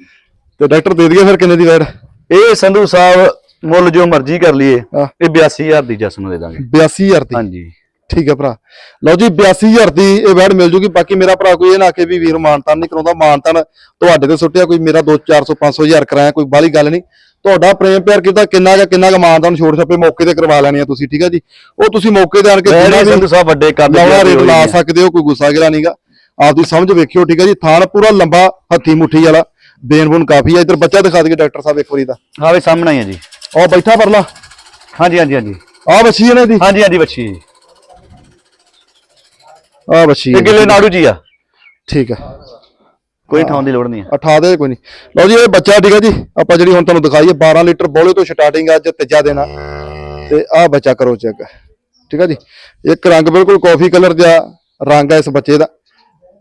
ਤੇ ਡਾਕਟਰ ਦੇ ਦਈਏ ਫਿਰ ਕਿੰਨੇ ਦੀ ਵੈਰ? ਇਹ ਸੰਧੂ ਸਾਹਿਬ ਮੁੱਲ ਜੋ ਮਰਜ਼ੀ ਕਰ ਲਈਏ। ਇਹ 82000 ਦੀ ਜਸ ਨੂੰ ਦੇ ਦਾਂਗੇ। 82000 ਦੀ? ਹਾਂਜੀ। ਠੀਕ ਹੈ ਭਰਾ। ਲਓ ਜੀ 82000 ਦੀ ਇਹ ਵੈੜ ਮਿਲ ਜੂਗੀ। ਬਾਕੀ ਮੇਰਾ ਭਰਾ ਕੋਈ ਇਹ ਨਾ ਕਿ ਵੀ ਵੀਰ ਮਾਨਤਾਨ ਨਹੀਂ ਕਰਾਉਂਦਾ। ਮਾਨਤਾਨ ਤੁਹਾਡੇ ਤੇ ਸੁੱਟਿਆ ਕੋਈ ਮੇਰਾ 2 400 500 ਹਜ਼ਾਰ ਕਰਾਇਆ ਕੋਈ ਬਾਲੀ ਗੱਲ ਨਹੀਂ। ਤੁਹਾਡਾ ਪ੍ਰੇਮ ਪਿਆਰ ਕਿਤਾ ਕਿੰਨਾ ਕੁ ਕਿੰਨਾ ਕੁ ਮਾਨਤਾਨ ਛੋੜ ਛੱਪੇ ਮੌਕੇ ਤੇ ਕਰਵਾ ਲੈਣੀ ਆ ਤੁਸੀਂ ਠੀਕ ਹੈ ਜੀ? ਉਹ ਤੁਸੀਂ ਮੌਕੇ ਤੇ ਆਣ ਕੇ ਜਿੰਨਾ ਵੀ ਸਾਹਿਬ ਵੱਡੇ ਕਰ ਲਾਉਣਾ ਰੇਟ ਲਾ ਸਕਦੇ ਹੋ ਕੋਈ ਗੁੱਸਾ ਗਿਲਾ ਨਹੀਂਗਾ ਆਪਦੀ ਸਮਝ ਵੇਖਿਓ ਠੀਕ ਹੈ ਜੀ? ਥਾਣ ਪੂਰਾ ਲੰਬਾ ਹੱਥੀ ਮੁੱਠੀ ਵਾਲਾ। ਬੇਨ ਬੁਨ ਕਾਫੀ ਆ। ਇਧਰ ਬੱਚਾ ਦਿਖਾ ਦਈਏ ਡਾਕਟਰ ਸਾਹਿਬ ਇੱਕ ਵਾਰੀ ਦਾ। ਹਾਂ ਵੀ ਸਾਹਮਣੇ ਹੀ ਹੈ ਜੀ। ਉਹ ਬੈਠਾ ਪਰਲਾ। ਹਾਂਜੀ ਹਾਂਜੀ ਹਾਂਜੀ। ਆ ਬੱਚੀ ਇਹਨਾਂ ਦੀ। ਹਾਂਜੀ ਹਾਂਜੀ ਬੱਚੀ ਆ ਬੱਚੀ ਇਹ ਕਿਲੇ ਨਾੜੂ ਜੀ ਆ। ਠੀਕ ਹੈ। ਕੋਈ ਠਾਉਣ ਦੀ ਲੋੜ ਨਹੀਂ ਹੈ ਅਠਾ ਦੇ ਕੋਈ ਨਹੀਂ। ਲਓ ਜੀ ਇਹ ਬੱਚਾ ਠੀਕ ਹੈ ਜੀ। ਆਪਾਂ ਜਿਹੜੀ ਹੁਣ ਤੁਹਾਨੂੰ ਦਿਖਾਈਏ 12 ਲੀਟਰ ਬੋਲੇ ਤੋਂ ਸਟਾਰਟਿੰਗ ਅੱਜ ਤੀਜਾ ਦੇਣਾ ਤੇ ਆਹ ਬੱਚਾ ਕਰੋ ਚੈੱਕ ਠੀਕ ਹੈ ਜੀ। ਇੱਕ ਰੰਗ ਬਿਲਕੁਲ ਕਾਫੀ ਕਲਰ ਦਾ ਰੰਗ ਹੈ ਇਸ ਬੱਚੇ ਦਾ।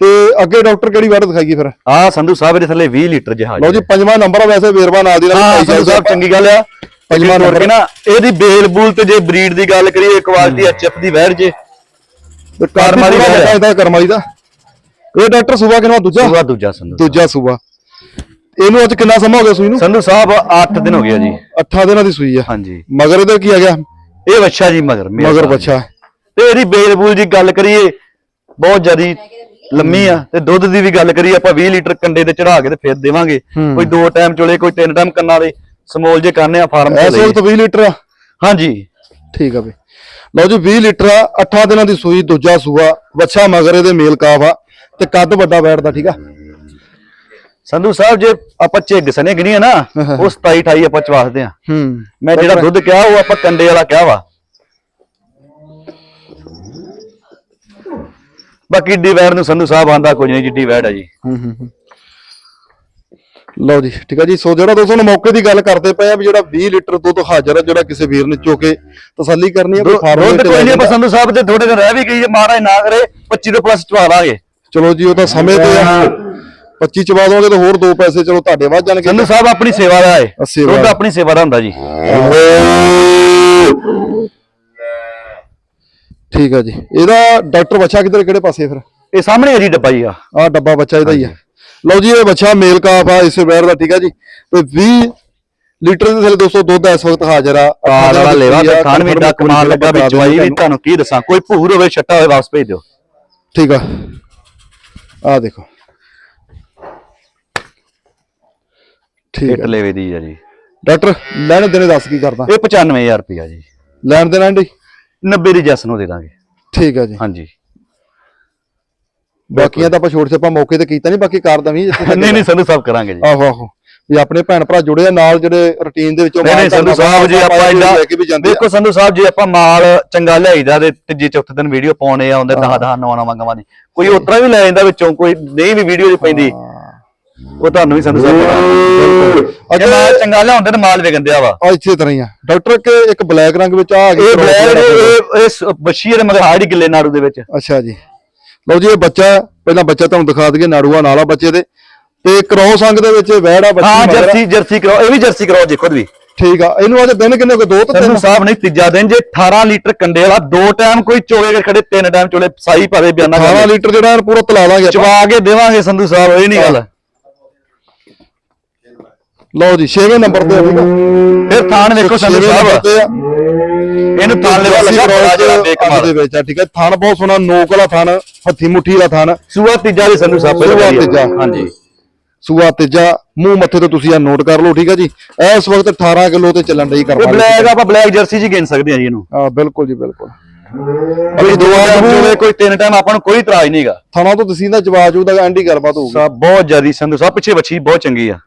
ਤੇ ਅੱਗੇ ਡਾਕਟਰ ਕਿਹੜੀ ਵਾਰ ਦਿਖਾਈਏ ਫਿਰ? ਆ ਸੰਧੂ ਸਾਹਿਬ ਦੇ ਥੱਲੇ 20 ਲੀਟਰ ਜਹਾਜ਼ ਲਓ ਜੀ। ਪੰਜਵਾਂ ਨੰਬਰ ਆ ਵੈਸੇ ਵੇਰਵਾ ਨਾਲ ਦੀ ਨਾਲ ਹਾਂ ਚੰਗੀ ਗੱਲ ਆ। ਪੰਜਵਾਂ। ਨੰਬਰ ਨਾ ਇਹਦੀ ਬੇਲ ਬੂਲ ਤੇ ਜੇ ਬਰੀਡ ਦੀ ਗੱਲ ਕਰੀਏ ਕੁਆਲਿਟੀ ਐਚਐਫ ਦੀ ਵੈੜ ਜੇ। ਤੇ ਕਰਮ ਵਾਲੀ ਕਾਰਮਾਲੀ। ਦਾ ਕਰਮਾਲੀ ਦਾ। ਇਹ ਡਾਕਟਰ ਸੁਬਾ ਕਿਨਵਾ ਦੂਜਾ? ਦੂਜਾ ਦੂਜਾ ਸੰਧੂ ਦੂਜਾ ਸੂਬਾ। ਇਹਨੂੰ ਅੱਜ ਕਿੰਨਾ ਸਮਾਂ ਹੋ ਗਿਆ ਸੂਈ ਨੂੰ? ਸੰਧੂ ਸਾਹਿਬ 8 ਦਿਨ ਹੋ ਗਿਆ ਜੀ। 8 ਦਿਨਾਂ ਦੀ ਸੂਈ ਆ। ਹਾਂਜੀ। ਮਗਰ ਇਹਦਾ ਕੀ ਆ ਗਿਆ? ਇਹ ਬੱਚਾ ਜੀ ਮਗਰ ਮਗਰ। ਬੱਚਾ ਤੇ ਇਹਦੀ ਬੇਲ ਬੂਲ ਦੀ ਗੱਲ ਕਰੀਏ ਬਹੁਤ ਜ਼ਿਆਦੀ ਲੰਮੀ ਆ। ਤੇ ਦੁੱਧ ਦੀ ਵੀ ਗੱਲ ਕਰੀਏ ਆਪਾਂ 20 ਲੀਟਰ ਕੰਡੇ ਤੇ ਚੜਾ ਕੇ ਤੇ ਫਿਰ ਦੇਵਾਂਗੇ। ਕੋਈ ਦੋ ਟਾਈਮ ਚੋਲੇ ਕੋਈ ਤਿੰਨ ਟਾਈਮ ਕੰਨਾਂ ਦੇ। ਸਮੋਲ ਜੇ ਕਰਨੇ ਆ ਫਾਰਮ ਇਸ। ਵਕਤ 20 ਲੀਟਰ ਆ। ਹਾਂਜੀ। ਠੀਕ ਆ ਬਈ। ਲਓ ਜੀ 20 ਲੀਟਰ ਆ 8 ਦਿਨਾਂ ਦੀ ਸੂਈ ਦੂਜਾ ਸੂਆ ਵੱਛਾ ਮਗਰ ਇਹਦੇ ਮੇਲ ਕਾਫ ਆ ਤੇ ਕੱਦ ਵੱਡਾ ਬੈਠਦਾ ਠੀਕ ਆ? ਸੰਧੂ ਸਾਹਿਬ ਜੇ ਆਪਾਂ ਝਿੱਗ ਸਨੇ ਗਿਣੀਆਂ ਨਾ ਉਹ 27 28 ਆਪਾਂ ਚਵਾਸਦੇ ਆ। ਹੂੰ। ਮੈਂ ਜਿਹੜਾ ਦੁੱਧ ਕਿਹਾ ਉਹ ਆਪਾਂ ਕੰਡੇ ਵਾਲਾ ਕਿਹਾ ਵਾ। ਬਾਕੀ ਡੀ ਵੈੜ ਨੂੰ ਸੰਧੂ ਸਾਹਿਬ ਆਂਦਾ ਕੁਝ ਨਹੀਂ ਜਿੱਡੀ ਵੈੜ ਆ ਜੀ। ਹੂੰ ਹੂੰ। ਲਓ ਜੀ ਠੀਕ ਆ ਜੀ। ਸੋ ਜਿਹੜਾ ਦੋਸਤੋ ਨੂੰ ਮੌਕੇ ਦੀ ਗੱਲ ਕਰਦੇ ਪਏ ਆ ਵੀ ਜਿਹੜਾ 20 ਲੀਟਰ ਦੁੱਧ ਹਾਜ਼ਰ ਆ ਜਿਹੜਾ ਕਿਸੇ ਵੀਰ ਨੇ ਚੋ ਕੇ ਤਸੱਲੀ ਕਰਨੀ ਆ ਕੋਈ ਫਾਰਮ ਦੁੱਧ ਕੋਈ ਨਹੀਂ। ਸੰਧੂ ਸਾਹਿਬ ਜੇ ਥੋੜੇ ਦਿਨ ਰਹਿ ਵੀ ਗਈ ਮਹਾਰਾਜ ਨਾ ਕਰੇ 25 ਤੋਂ ਪਲੱਸ ਚਵਾ ਲਾਂਗੇ। ਚਲੋ ਜੀ ਉਹ ਤਾਂ ਸਮੇਂ ਤੇ ਆ। 25 ਚਵਾ ਦੋਗੇ ਤਾਂ ਹੋਰ ਦੋ ਪੈਸੇ ਚਲੋ ਤੁਹਾਡੇ ਵੱਧ ਜਾਣਗੇ। ਸੰਧੂ ਸਾਹਿਬ ਆਪਣੀ ਸੇਵਾ ਦਾ ਏ ਸੇਵਾ ਦੁੱਧ। ਆਪਣੀ ਸੇਵਾ ਦਾ ਹੁੰਦਾ ਜੀ। ਠੀਕ ਆ ਜੀ। ਇਹਦਾ ਡਾਕਟਰ ਬੱਚਾ ਕਿੱਧਰ ਕਿਹੜੇ ਪਾਸੇ ਫਿਰ? ਇਹ ਸਾਹਮਣੇ ਹੈ ਜੀ ਡੱਬਾ ਜੀ ਆ। ਆ ਡੱਬਾ ਬੱਚਾ ਇਹਦਾ ਹੀ ਆ। ਲਓ ਜੀ ਇਹ ਬੱਚਾ ਮੇਲ ਕਾਫ ਆ ਇਸੇ ਵੈਰ ਦਾ ਠੀਕ ਆ ਜੀ। ਤੇ 20 ਲੀਟਰ ਦੇ ਥੱਲੇ 200 ਦੁੱਧ ਇਸ ਵਕਤ ਹਾਜ਼ਰ ਆ। ਆਹ ਵਾਲਾ ਲੇਵਾ ਤੇ ਖਾਣ ਵੀ ਦਾ ਕਮਾਲ ਲੱਗਾ ਵੀ ਚਵਾਈ ਵੀ ਤੁਹਾਨੂੰ। ਕੀ ਦੱਸਾਂ ਕੋਈ ਭੂਰ ਹੋਵੇ ਛੱਟਾ ਹੋਵੇ ਵਾਪਸ ਭੇਜ ਦਿਓ। ਠੀਕ ਆ। ਆ ਦੇਖੋ। ਠੀਕ ਆ। ਲੈਵੇ ਦੀ ਆ ਜੀ। ਡਾਕਟਰ ਲੈਣ ਦੇਣੇ ਦੱਸ ਕੀ ਕਰਦਾ? ਇਹ 95000 ਰੁਪਿਆ ਜੀ। ਲੈਣ ਦੇਣਾ ਆਂਟੀ 90 ਦੀ ਜੈਸ ਨੂੰ ਦੇ ਦਾਂਗੇ। ਠੀਕ ਆ ਜੀ। ਹਾਂਜੀ। ਬਾਕੀਆਂ ਤਾਂ ਆਪਾਂ ਛੋੜ ਛੱਪਾ ਮੌਕੇ ਤੇ ਕੀਤਾ ਨਹੀਂ ਬਾਕੀ ਕਰ ਦਵੀਂ ਜਿੱਥੇ ਨਹੀਂ ਨਹੀਂ ਸੰਧੂ ਸਾਹਿਬ ਕਰਾਂਗੇ ਜੀ। ਆਹੋ ਆਹੋ। ਵੀ ਆਪਣੇ ਭੈਣ ਭਰਾ ਜੁੜੇ ਆ ਨਾਲ ਜਿਹੜੇ ਰੁਟੀਨ ਦੇ ਵਿੱਚੋਂ ਨਹੀਂ ਸੰਧੂ ਸਾਹਿਬ ਜੀ ਆਪਾਂ ਆ। ਦੇਖੋ ਸੰਧੂ ਸਾਹਿਬ ਜੀ ਆਪਾਂ ਮਾਲ ਚੰਗਾ ਲਿਆਈਦਾ ਤੇ ਤੀਜੇ ਚੌਥੇ ਦਿਨ ਵੀਡੀਓ ਪਾਉਣੇ ਆ ਉਹਦੇ 10 10 ਨਵਾਂ ਨਵਾਂ ਗਵਾਂ ਦੀ। ਕੋਈ ਉਤਰਾ ਵੀ ਲੈ ਜਾਂਦਾ ਵਿੱਚੋਂ ਕੋਈ ਨਹੀਂ ਵੀ ਵੀਡੀਓ 'ਚ ਪੈਂਦੀ। ਉਹ ਤੁਹਾਨੂੰ ਵੀ ਸੰਧੂ ਸਾਹਿਬ ਮਾਲ ਚੰਗਾ ਲਿਆਉਂਦੇ ਤੇ ਮਾਲ ਵਿਕੰਦਿਆ ਵਾ। ਆ ਇੱਥੇ ਤਰ੍ਹਾਂ ਹੀ ਆ। ਡਾਕਟਰ ਕਿ ਇੱਕ ਬਲੈਕ ਰੰਗ ਵਿੱਚ ਆ ਗਈ ਇਹ ਬਲੈਕ ਇਹ ਇਸ ਦੇ ਮਗਰ ਹਾੜੀ ਗਿੱਲੇ ਨਾੜੂ ਦੇ ਵਿੱਚ। ਅੱਛਾ ਜੀ। ਲਓ ਜੀ ਇਹ ਬੱਚਾ ਪਹਿਲਾਂ ਬੱਚਾ ਤੁਹਾਨੂੰ ਦਿਖਾ ਦਈਏ ਨਾੜੂਆ ਨਾਲਾ ਬੱਚੇ ਦੇ। ਤੇ ਕ੍ਰੋਸ ਅੰਗ ਦੇ ਵਿੱਚ ਵਹਿੜਾ ਬੱਚੀ ਹਾਂ। ਜਰਸੀ ਜਰਸੀ ਕਰਾਓ ਇਹ ਵੀ ਜਰਸੀ ਕਰਾਓ ਜੀ ਖੁਦ ਵੀ। ਠੀਕ ਆ ਇਹਨੂੰ ਅੱਜ ਦਿਨ ਕਿੰਨੇ ਕੋ? ਦੋ ਤੋਂ ਤਿੰਨ ਸਾਹਿਬ ਨੇ ਤੀਜਾ ਦਿਨ ਜੇ 18 ਲੀਟਰ ਕੰਡੇ ਵਾਲਾ ਦੋ ਟਾਈਮ ਕੋਈ ਚੋਗੇ ਕੇ ਖੜੇ ਤਿੰਨ ਟਾਈਮ ਚੋਲੇ ਸਾਈ ਭਾਵੇਂ ਬਿਆਨਾ 18 ਕਰ। ਲੀਟਰ ਜਿਹੜਾ ਪੂਰਾ ਤਲਾ ਲਾਂਗੇ। ਚਵਾ ਕੇ ਦੇਵਾਂਗੇ ਸੰਧੂ ਸਾਹਿਬ ਇਹ ਨਹੀਂ ਗੱਲ। ਲਓ ਜੀ 6ਵੇਂ ਨੰਬਰ ਤੇ ਆ ਠੀਕ ਆ। ਫਿਰ ਥਾਣ ਵੇਖੋ ਸੰਧੂ ਸਾਹਿਬ। ਇਹਨੂੰ ਥਾਣ ਲੈਵਾ ਲੱਗਾ ਬੜਾ ਜਿਹੜਾ ਬੇਕਮਾਲ ਦੇ ਵਿੱਚ ਆ ਠੀਕ ਹੈ? ਥਣ ਬਹੁਤ ਸੋਹਣਾ ਨੋਕ ਵਾਲਾ ਥਣ ਹੱਥੀ ਮੁੱਠੀ ਦਾ ਥਣ। ਸੂਆ ਤੀਜਾ ਵੀ ਸੰਧੂ ਸਾਹਿਬ ਸੂਆ। ਤੀਜਾ। ਹਾਂਜੀ। ਸੂਆ ਤੇਜਾ ਮੂੰਹ ਮੱਥੇ ਤੇ ਤੁਸੀਂ ਆ ਨੋਟ ਕਰ ਲਓ ਠੀਕ ਹੈ ਜੀ? ਇਸ ਵਕਤ 18 ਕਿਲੋ ਤੇ ਚੱਲਣ ਰਹੀ ਇਹ ਕਰਵਾ ਬਲੈਕ ਆਪਾਂ ਬਲੈਕ ਜਰਸੀ ਜੀ ਗਿਣ ਸਕਦੇ ਆ ਜੀ ਇਹਨੂੰ। ਹਾਂ ਬਿਲਕੁਲ ਜੀ ਬਿਲਕੁਲ। ਅਗਲੀ ਦੋ ਟਾਈਮ ਚੋਲੇ ਕੋਈ ਤਿੰਨ ਟਾਈਮ ਆਪਾਂ ਨੂੰ ਕੋਈ ਇਤਰਾਜ਼ ਨਹੀਂਗਾ ਥਣਾ ਤੋਂ ਤੁਸੀਂ ਦਾ ਜਵਾਜ ਉਹਦਾ ਐਂਡੀ ਗੱਲਬਾਤ ਹੋਊਗੀ। ਸਾਹਿਬ ਬਹੁਤ ਜ਼ਿਆਦੀ ਸੰਧੂ ਸਾਹਿਬ ਪਿੱਛੇ ਵੱਛੀ ਬਹੁਤ ਚੰਗੀ ਆ।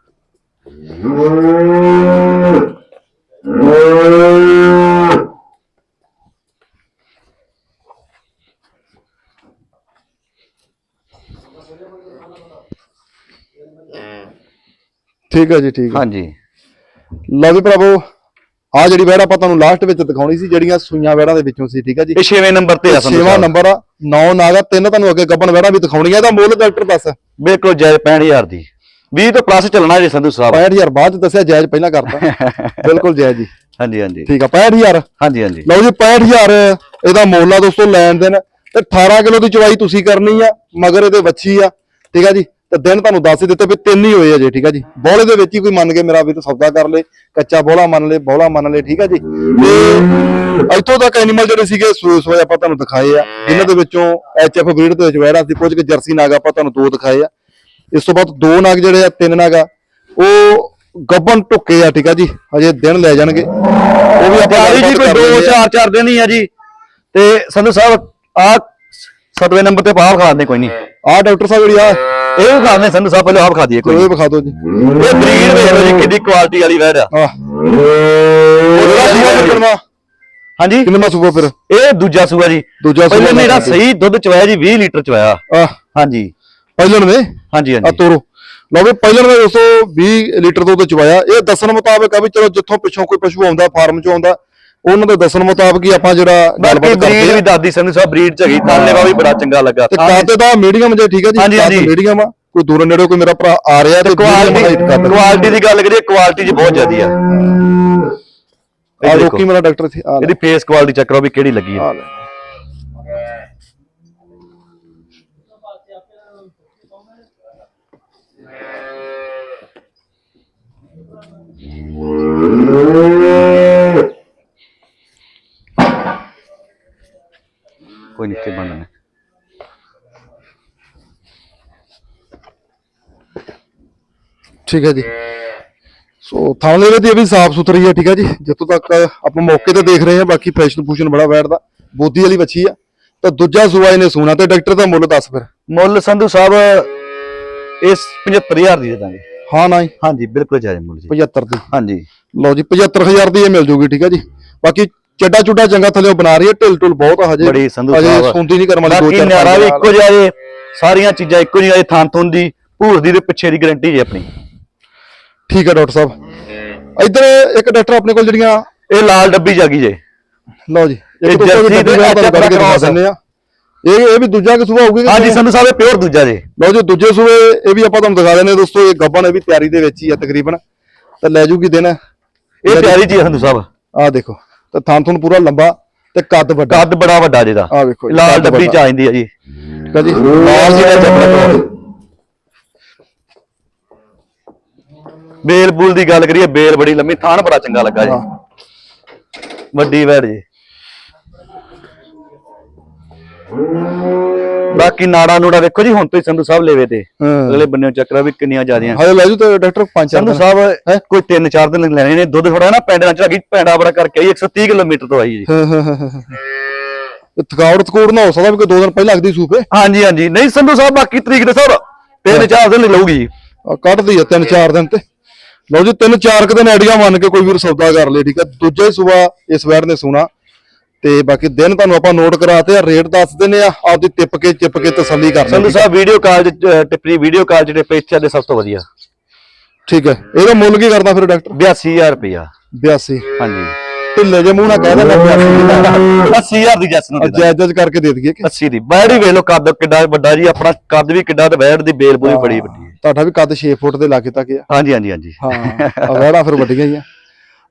ਠੀਕ ਹੈ ਜੀ ਠੀਕ ਹੈ। ਹਾਂਜੀ। ਲਓ ਵੀ ਭਰਾਵੋ ਆ ਜਿਹੜੀ ਵੈੜ ਆਪਾਂ ਤੁਹਾਨੂੰ ਲਾਸਟ ਵਿੱਚ ਦਿਖਾਉਣੀ ਸੀ ਜਿਹੜੀਆਂ ਸੂਈਆਂ ਵੈੜਾਂ ਦੇ ਵਿੱਚੋਂ ਸੀ ਠੀਕ ਹੈ ਜੀ? ਇਹ 6ਵੇਂ ਨੰਬਰ ਤੇ ਆ ਛੇਵਾਂ ਸਾਹਿਬ ਨੰਬਰ ਆ 9 ਨਾਗਾ ਤਿੰਨ ਤੁਹਾਨੂੰ ਅੱਗੇ ਗੱਬਣ ਵੈੜਾਂ ਵੀ ਦਿਖਾਉਣੀਆਂ ਇਹਦਾ ਮੁੱਲ ਡਾਕਟਰ ਦੱਸ। ਬਿਲਕੁਲ ਜਾਇਜ਼ 65000 ਦੀ। 20 ਤੋਂ ਪਲੱਸ ਚੱਲਣਾ ਜੀ ਸੰਧੂ ਸਾਹਿਬ। 65000 ਬਾਅਦ ਚ ਦੱਸਿਆ ਜਾਇਜ਼ ਪਹਿਲਾਂ ਕਰਤਾ। ਬਿਲਕੁਲ ਜਾਇਜ਼ ਜੀ। ਹਾਂਜੀ ਹਾਂਜੀ। ਠੀਕ ਆ 65000 ਹਾਂਜੀ ਹਾਂਜੀ। ਲਓ ਜੀ 65000 ਇਹਦਾ ਮੁੱਲ ਆ ਦੋਸਤੋ ਲੈਣ ਦੇਣ। ਤੇ 18 ਕਿਲੋ ਦੀ ਚਵਾਈ ਤੁਸੀਂ ਕਰਨੀ ਆ ਮਗਰ ਇਹਦੇ ਵੱਛੀ ਆ ਠੀਕ ਆ ਜੀ। ਤੇ ਦਿਨ ਤੁਹਾਨੂੰ ਦੱਸ ਹੀ ਦਿੱਤੇ ਵੀ ਤਿੰਨ ਹੀ ਹੋਏ ਆ ਜੇ ਠੀਕ ਆ ਜੀ। ਬੋਲੇ ਦੇ ਵਿੱਚ ਹੀ ਕੋਈ ਮੰਨ ਕੇ ਮੇਰਾ ਵੀ ਤਾਂ ਸੌਦਾ ਕਰ ਲੇ ਕੱਚਾ ਬੋਲਾ ਮੰਨ ਲੇ ਬੋਲਾ ਮੰਨ ਲੇ ਠੀਕ ਆ ਜੀ। ਤੇ ਇੱਥੋਂ ਤੱਕ ਐਨੀਮਲ ਜਿਹੜੇ ਸੀਗੇ ਸੂਏ ਸੂਏ ਆਪਾਂ ਤੁਹਾਨੂੰ ਦਿਖਾਏ ਆ। ਜਿਨ੍ਹਾਂ ਦੇ ਵਿੱਚੋਂ ਐਚਐਫ ਬਰੀਡ ਦੇ ਵਿੱਚ ਵੈੜਾ ਸੀ ਕੁਝ ਕੁ ਜਰਸੀ ਨਾਗ ਆਪਾਂ ਤੁਹਾਨੂੰ ਦੋ ਦਿਖਾਏ ਆ। ਇਸ ਤੋਂ ਬਾਅਦ ਦੋ ਨਾਗ ਜਿਹੜੇ ਆ ਤਿੰਨ ਨਾਗ ਆ। ਉਹ ਗੱਬਨ ਟੁੱਕੇ ਆ ਠੀਕ ਆ ਜੀ। ਹਜੇ ਦਿਨ ਲੈ ਜਾਣਗੇ। ਉਹ ਵੀ ਆਪਾਂ ਜੀ ਕੋਈ ਕਰ 2 ਲੈਂਦੇ ਆ। 4 4 ਦਿਨ ਹੀ ਆ ਜੀ। ਤੇ ਸੰਧੂ ਸਾਹਿਬ ਆ ਸਤਵੇਂ ਨੰਬਰ ਤੇ ਪਾਵ ਖਾਣੇ ਕੋਈ ਨਹੀਂ। ਆ ਡਾਕਟਰ ਸਾਹਿਬ ਜਿਹੜੀ ਆ ਇਹ ਵੀ ਖਾਣੇ ਸੰਧੂ ਸਾਹਿਬ ਪਹਿਲਾਂ ਆਪ ਖਾ ਦਈਏ ਕੋਈ। ਕੋਈ ਵਿਖਾ ਦਿਓ ਜੀ। ਇਹ ਬਰੀਡ ਵੇਖ ਲਓ ਜੀ ਕਿੰਨੀ ਕੁਆਲਿਟੀ ਵਾਲੀ ਵੈੜ ਆ। ਆ ਉਹਦਾ ਸੂਆ ਫਿਰ ਕਿੰਨਾ ਹਾਂਜੀ? ਕਿੰਨਾ ਸੂਆ ਫਿਰ? ਇਹ ਦੂਜਾ ਸੂਆ ਜੀ। ਦੂਜਾ ਸੂਆ ਪਹਿਲੇ ਮੇਰਾ ਸਹੀ ਦੁੱਧ ਚਵਾਇਆ ਜੀ 20 ਲੀਟਰ ਚਵਾਇਆ। ਆ ਹਾਂਜੀ। ਪਹਿਲਣ ਨੇ ਹਾਂਜੀ ਆ ਹਾਂਜੀ ਤੋਰੋ। ਲਓ ਵੀ ਪਹਿਲਣ ਨੇ ਦੋਸਤੋ 20 ਲੀਟਰ ਦੁੱਧ ਚਵਾਇਆ। ਇਹ ਦੱਸਣ ਮੁਤਾਬਕ ਆ ਵੀ ਚਲੋ ਜਿੱਥੋਂ ਪਿੱਛੋਂ ਕੋਈ ਪਸ਼ੂ ਆਉਂਦਾ ਫਾਰਮ ਚੋਂ ਆਉਂਦਾ ਉਹਨਾਂ ਦੇ ਦੱਸਣ ਮੁਤਾਬਕ ਹੀ ਆਪਾਂ ਜਿਹੜਾ ਬਾਕੀ ਗੱਲਬਾਤ ਬਰੀਡ ਕਰਦੇ ਵੀ ਆ ਦਾਦੀ ਸੰਧੂ ਸਾਹਿਬ ਬਰੀਡ ਚ ਹੈਗੀ ਤਾਲੇਵਾ ਵੀ ਬੜਾ ਚੰਗਾ ਲੱਗਾ। ਤੇ ਕਾਤੇ ਦਾ ਮੀਡੀਅਮ ਜੇ ਠੀਕ ਹੈ ਜੀ ਹਾਂਜੀ, ਹਾਂਜੀ। ਮੀਡੀਅਮ ਆ। ਕੋਈ ਦੂਰ ਨੇੜੇ ਕੋਈ ਮੇਰਾ ਭਰਾ ਆ ਰਿਹਾ ਤੇ ਕੁਆਲਿਟੀ ਕੁਆਲਿਟੀ ਦੀ ਗੱਲ ਕਰੀਏ ਕੁਆਲਿਟੀ ਜੀ ਬਹੁਤ ਜ਼ਿਆਦੀ ਆ। ਆ ਇਹ ਦੇਖੋ। ਰੋਕੀ ਮੇਰਾ ਡਾਕਟਰ ਸੀ ਆ ਲੈ। ਇਹਦੀ ਫੇਸ ਕੁਆਲਿਟੀ ਚੈੱਕ ਕਰੋ ਵੀ ਕਿਹੜੀ ਲੱਗੀ ਹੈ ਆ ਲੈ। ਕੋਈ ਨੀਚੇ ਬੰਨਣਾ ਠੀਕ ਹੈ ਜੀ ਸੋ ਥਾਲੇ ਦੇ ਵੀ ਸਾਫ਼ ਸੁਥਰੀ ਹੈ ਠੀਕ ਹੈ ਜੀ ਜਿੱਥੋਂ ਤੱਕ ਆਪਾਂ ਮੌਕੇ ਤੇ ਦੇਖ ਰਹੇ ਹਾਂ ਬਾਕੀ ਫੈਸ਼ਨ ਫੂਸ਼ਨ ਬੜਾ ਬੈਠਦਾ ਬੋਦੀ ਵਾਲੀ ਵੱਛੀ ਆ ਤਾਂ ਦੂਜਾ ਸੂਆ ਇਹਨੇ ਸੂਣਾ ਤੇ ਡਾਕਟਰ ਦਾ ਮੁੱਲ ਦੱਸ ਫਿਰ ਮੁੱਲ ਸੰਧੂ ਸਾਹਿਬ ਇਸ 75000 ਦੀ ਦੇ ਦਾਂਗੇ ਹਾਂ ਨਾ ਹਾਂਜੀ ਬਿਲਕੁਲ ਜਾਇਜ਼ ਮੁੱਲ ਜੀ 75 ਦੀ ਹਾਂਜੀ ਲਓ ਜੀ 75000 ਦੀ ਇਹ ਮਿਲ ਜੂਗੀ ਠੀਕ ਆ ਜੀ ਬਾਕੀ ਚੱਡਾ ਚੁੱਡਾ ਚੰਗਾ ਥੱਲੇ ਬਣਾ ਰਹੀ ਹੈ ਢਿਲ ਢੁਲ ਬਹੁਤ ਆ ਹਜੇ। ਬੜੀ ਸੰਧੂ ਹਜੇ ਸਾਹਿਬ। ਸੁਣਦੀ ਨਹੀਂ ਕਰਮ ਵਾਲੀ ਦੋ ਬਾਕੀ ਚਾਰ ਨਿਆਰਾ ਵੀ ਇੱਕੋ ਜਿਹਾ ਜੇ ਸਾਰੀਆਂ ਚੀਜ਼ਾਂ ਇੱਕੋ ਜਿਹੀਆਂ ਜੇ ਥਾਂ ਥੁੰਨ ਦੀ ਭੂਰ ਦੀ ਤੇ ਪਿੱਛੇ ਦੀ ਗਾਰੰਟੀ ਜੇ ਆਪਣੀ। ਠੀਕ ਹੈ ਡਾਕਟਰ ਸਾਹਿਬ। ਇੱਧਰ ਇੱਕ ਡਾਕਟਰ ਆਪਣੇ ਕੋਲ ਜਿਹੜੀਆਂ ਇਹ ਲਾਲ ਡੱਬੀ ਜਾਗੀ ਜੇ। ਲਓ ਜੀ ਇਹ ਜਰਸੀ ਡੱਬੀ ਤੇ ਵਾਲਾ ਤੁਹਾਨੂੰ ਕੱਢ ਕੇ ਦਿਖਾ ਆ। ਦਿੰਦੇ ਆ ਇਹ ਇਹ ਵੀ ਦੂਜਾ ਕਿ ਸੂਆ ਹੋਊਗੀ ਹਾਂਜੀ ਸੰਧੂ ਸਾਹਿਬ ਇਹ ਪਿਓਰ ਦੂਜਾ ਜੇ। ਲਓ ਜੀ ਦੂਜੇ ਸੂਏ ਇਹ ਵੀ ਆਪਾਂ ਤੁਹਾਨੂੰ ਦਿਖਾ ਦਿੰਦੇ ਹਾਂ ਦੋਸਤੋ ਇਹ ਗੱਬਨ ਇਹ ਵੀ ਤਿਆਰੀ ਦੇ ਵਿੱਚ ਹੀ ਆ ਤਕਰੀਬਨ। ਤੇ ਲੈ ਜੂਗੀ ਦਿਨ। ਇਹ ਪਿਆਰੀ ਜੀ ਆ ਸੰਧੂ ਸਾਹਿਬ। ਆਹ ਦੇਖੋ। ਤੇ ਥਾਂ ਥੁਨ ਪੂਰਾ ਲੰਬਾ ਤੇ ਕੱਦ ਵੱਡਾ। ਕੱਦ ਬੜਾ ਵੱਡਾ ਜਿਹਦਾ ਆਹ ਵੇਖੋ ਜੀ, ਲਾਲ ਕੱਦ ਡੱਬੀ ਚ ਵੱਡਾ। ਆ ਜਾਂਦੀ ਆ ਜੀ। ਠੀਕ ਆ ਜੀ। ਲਾਲ ਜੀ ਦਾ ਚੱਪੜਾ ਬੇਲ ਬੂਲ ਦੀ ਗੱਲ ਕਰੀਏ ਬੇਲ ਬੜੀ ਲੰਮੀ ਥਾਣ ਬੜਾ ਚੰਗਾ ਲੱਗਾ ਜੀ। ਵੱਡੀ ਵੈੜ ਜੀ। ਬਾਕੀ ਨਾੜਾ ਨੂੜਾ ਵੇਖੋ ਜੀ ਹੁਣ ਤੋਂ ਹੀ ਸੰਧੂ ਸਾਹਿਬ ਲੈਵੇ ਤੇ। ਅਗਲੇ ਬੰਨਿਓ ਚੱਕਰਾ ਵੀ ਕਿੰਨੀਆਂ ਜ਼ਿਆਦੀਆਂ। ਹਾਲੇ ਲੈ ਜੂ ਤੇ ਡਾਕਟਰ ਪੰਜ ਚਾਰ ਸੰਧੂ ਸਾਹਿਬ ਕੋਈ 3-4 ਦਿਨ ਲੈਣੇ ਨੇ ਦੁੱਧ ਥੋੜਾ ਨਾ ਪਿੰਡ ਨਾਲ ਚੜਾ ਪੈਂਡਾ ਬੜਾ ਕਰਕੇ ਆਈ 130 ਕਿਲੋਮੀਟਰ ਤੋਂ ਆਈ ਜੀ। ਥਕਾਵਟ ਥਕੂੜ ਨਾ ਹੋ ਸਕਦਾ ਵੀ ਕੋਈ ਦੋ ਦਿਨ ਪਹਿਲਾਂ ਲੱਗਦੀ ਸੂਪੇ ਹਾਂਜੀ ਹਾਂਜੀ। ਨਹੀਂ ਸੰਧੂ ਸਾਹਿਬ ਬਾਕੀ ਤਰੀਕ ਦੇ ਤਿੰਨ ਚਾਰ ਦਿਨ ਲਊਗੀ। ਕੱਢਦੀ ਆ ਤਿੰਨ ਚਾਰ ਦਿਨ ਤੇ। ਲਓ ਜੀ ਤਿੰਨ ਚਾਰ ਕੁ ਦਿਨ ਆਈਡੀਆ ਮੰਨ ਕੇ ਕੋਈ ਵੀਰ ਸੌਦਾ ਕਰ ਲੇ ਠੀਕ ਆ। ਦੂਜਾ ਸੂਆ ਇਸ ਵੈਰ ਨੇ ਸੁਣਾ। ਤੇ ਬਾਕੀ ਦਿਨ ਤੁਹਾਨੂੰ ਆਪਾਂ ਨੋਟ ਕਰਾਤੇ ਆ ਰੇਟ ਦੱਸ ਦਿੰਨੇ ਆ ਆਪਦੀ ਟਿੱਪ ਕੇ ਚਿੱਪ ਕੇ ਤਸੱਲੀ ਕਰ ਸੰਧੂ ਸਾਹਿਬ ਵੀਡੀਓ ਕਾਲ ਟਿੱਪਣੀ ਵੀਡੀਓ ਕਾਲ ਟਿੱਪੇ ਇੱਥੇ ਦੇ ਸਭ ਤੋਂ ਵਧੀਆ। ਠੀਕ ਹੈ। ਇਹਦਾ ਮੁੱਲ ਕੀ ਕਰਦਾ ਫਿਰ ਡਾਕਟਰ 82000 ਰੁਪਇਆ। 82 ਹਾਂਜੀ। ਢਿੱਲੇ ਜੇ ਮੂੰਹ ਨਾਲ ਕਹਿ ਦੇਣਾ 82 80000 ਦੀ ਜੈਸ ਨੂੰ ਦੇ। ਜਾਇਜ਼ ਕਰਕੇ ਦੇ ਦਈਏ ਕਿ? 80 ਦੀ। ਬੈੜ ਵੇਖ ਲਓ ਕੱਦ ਕਿੱਡਾ ਵੱਡਾ ਜੀ ਆਪਣਾ ਕੱਦ ਵੀ ਕਿੱਡਾ ਤੇ ਬੈੜ ਦੀ ਬੇਲ ਪੂਰੀ ਬੜੀ ਵੱਡੀ ਹੈ। ਤੁਹਾਡਾ ਵੀ ਕੱਦ 6 ਫੁੱਟ ਦੇ ਲਾਗੇ ਤੱਕ ਆ ਹਾਂਜੀ ਹਾਂਜੀ ਹਾਂਜੀ। ਹਾਂ ਆ ਫਿਰ ਵੱਡੀਆਂ ਹੀ ਆ।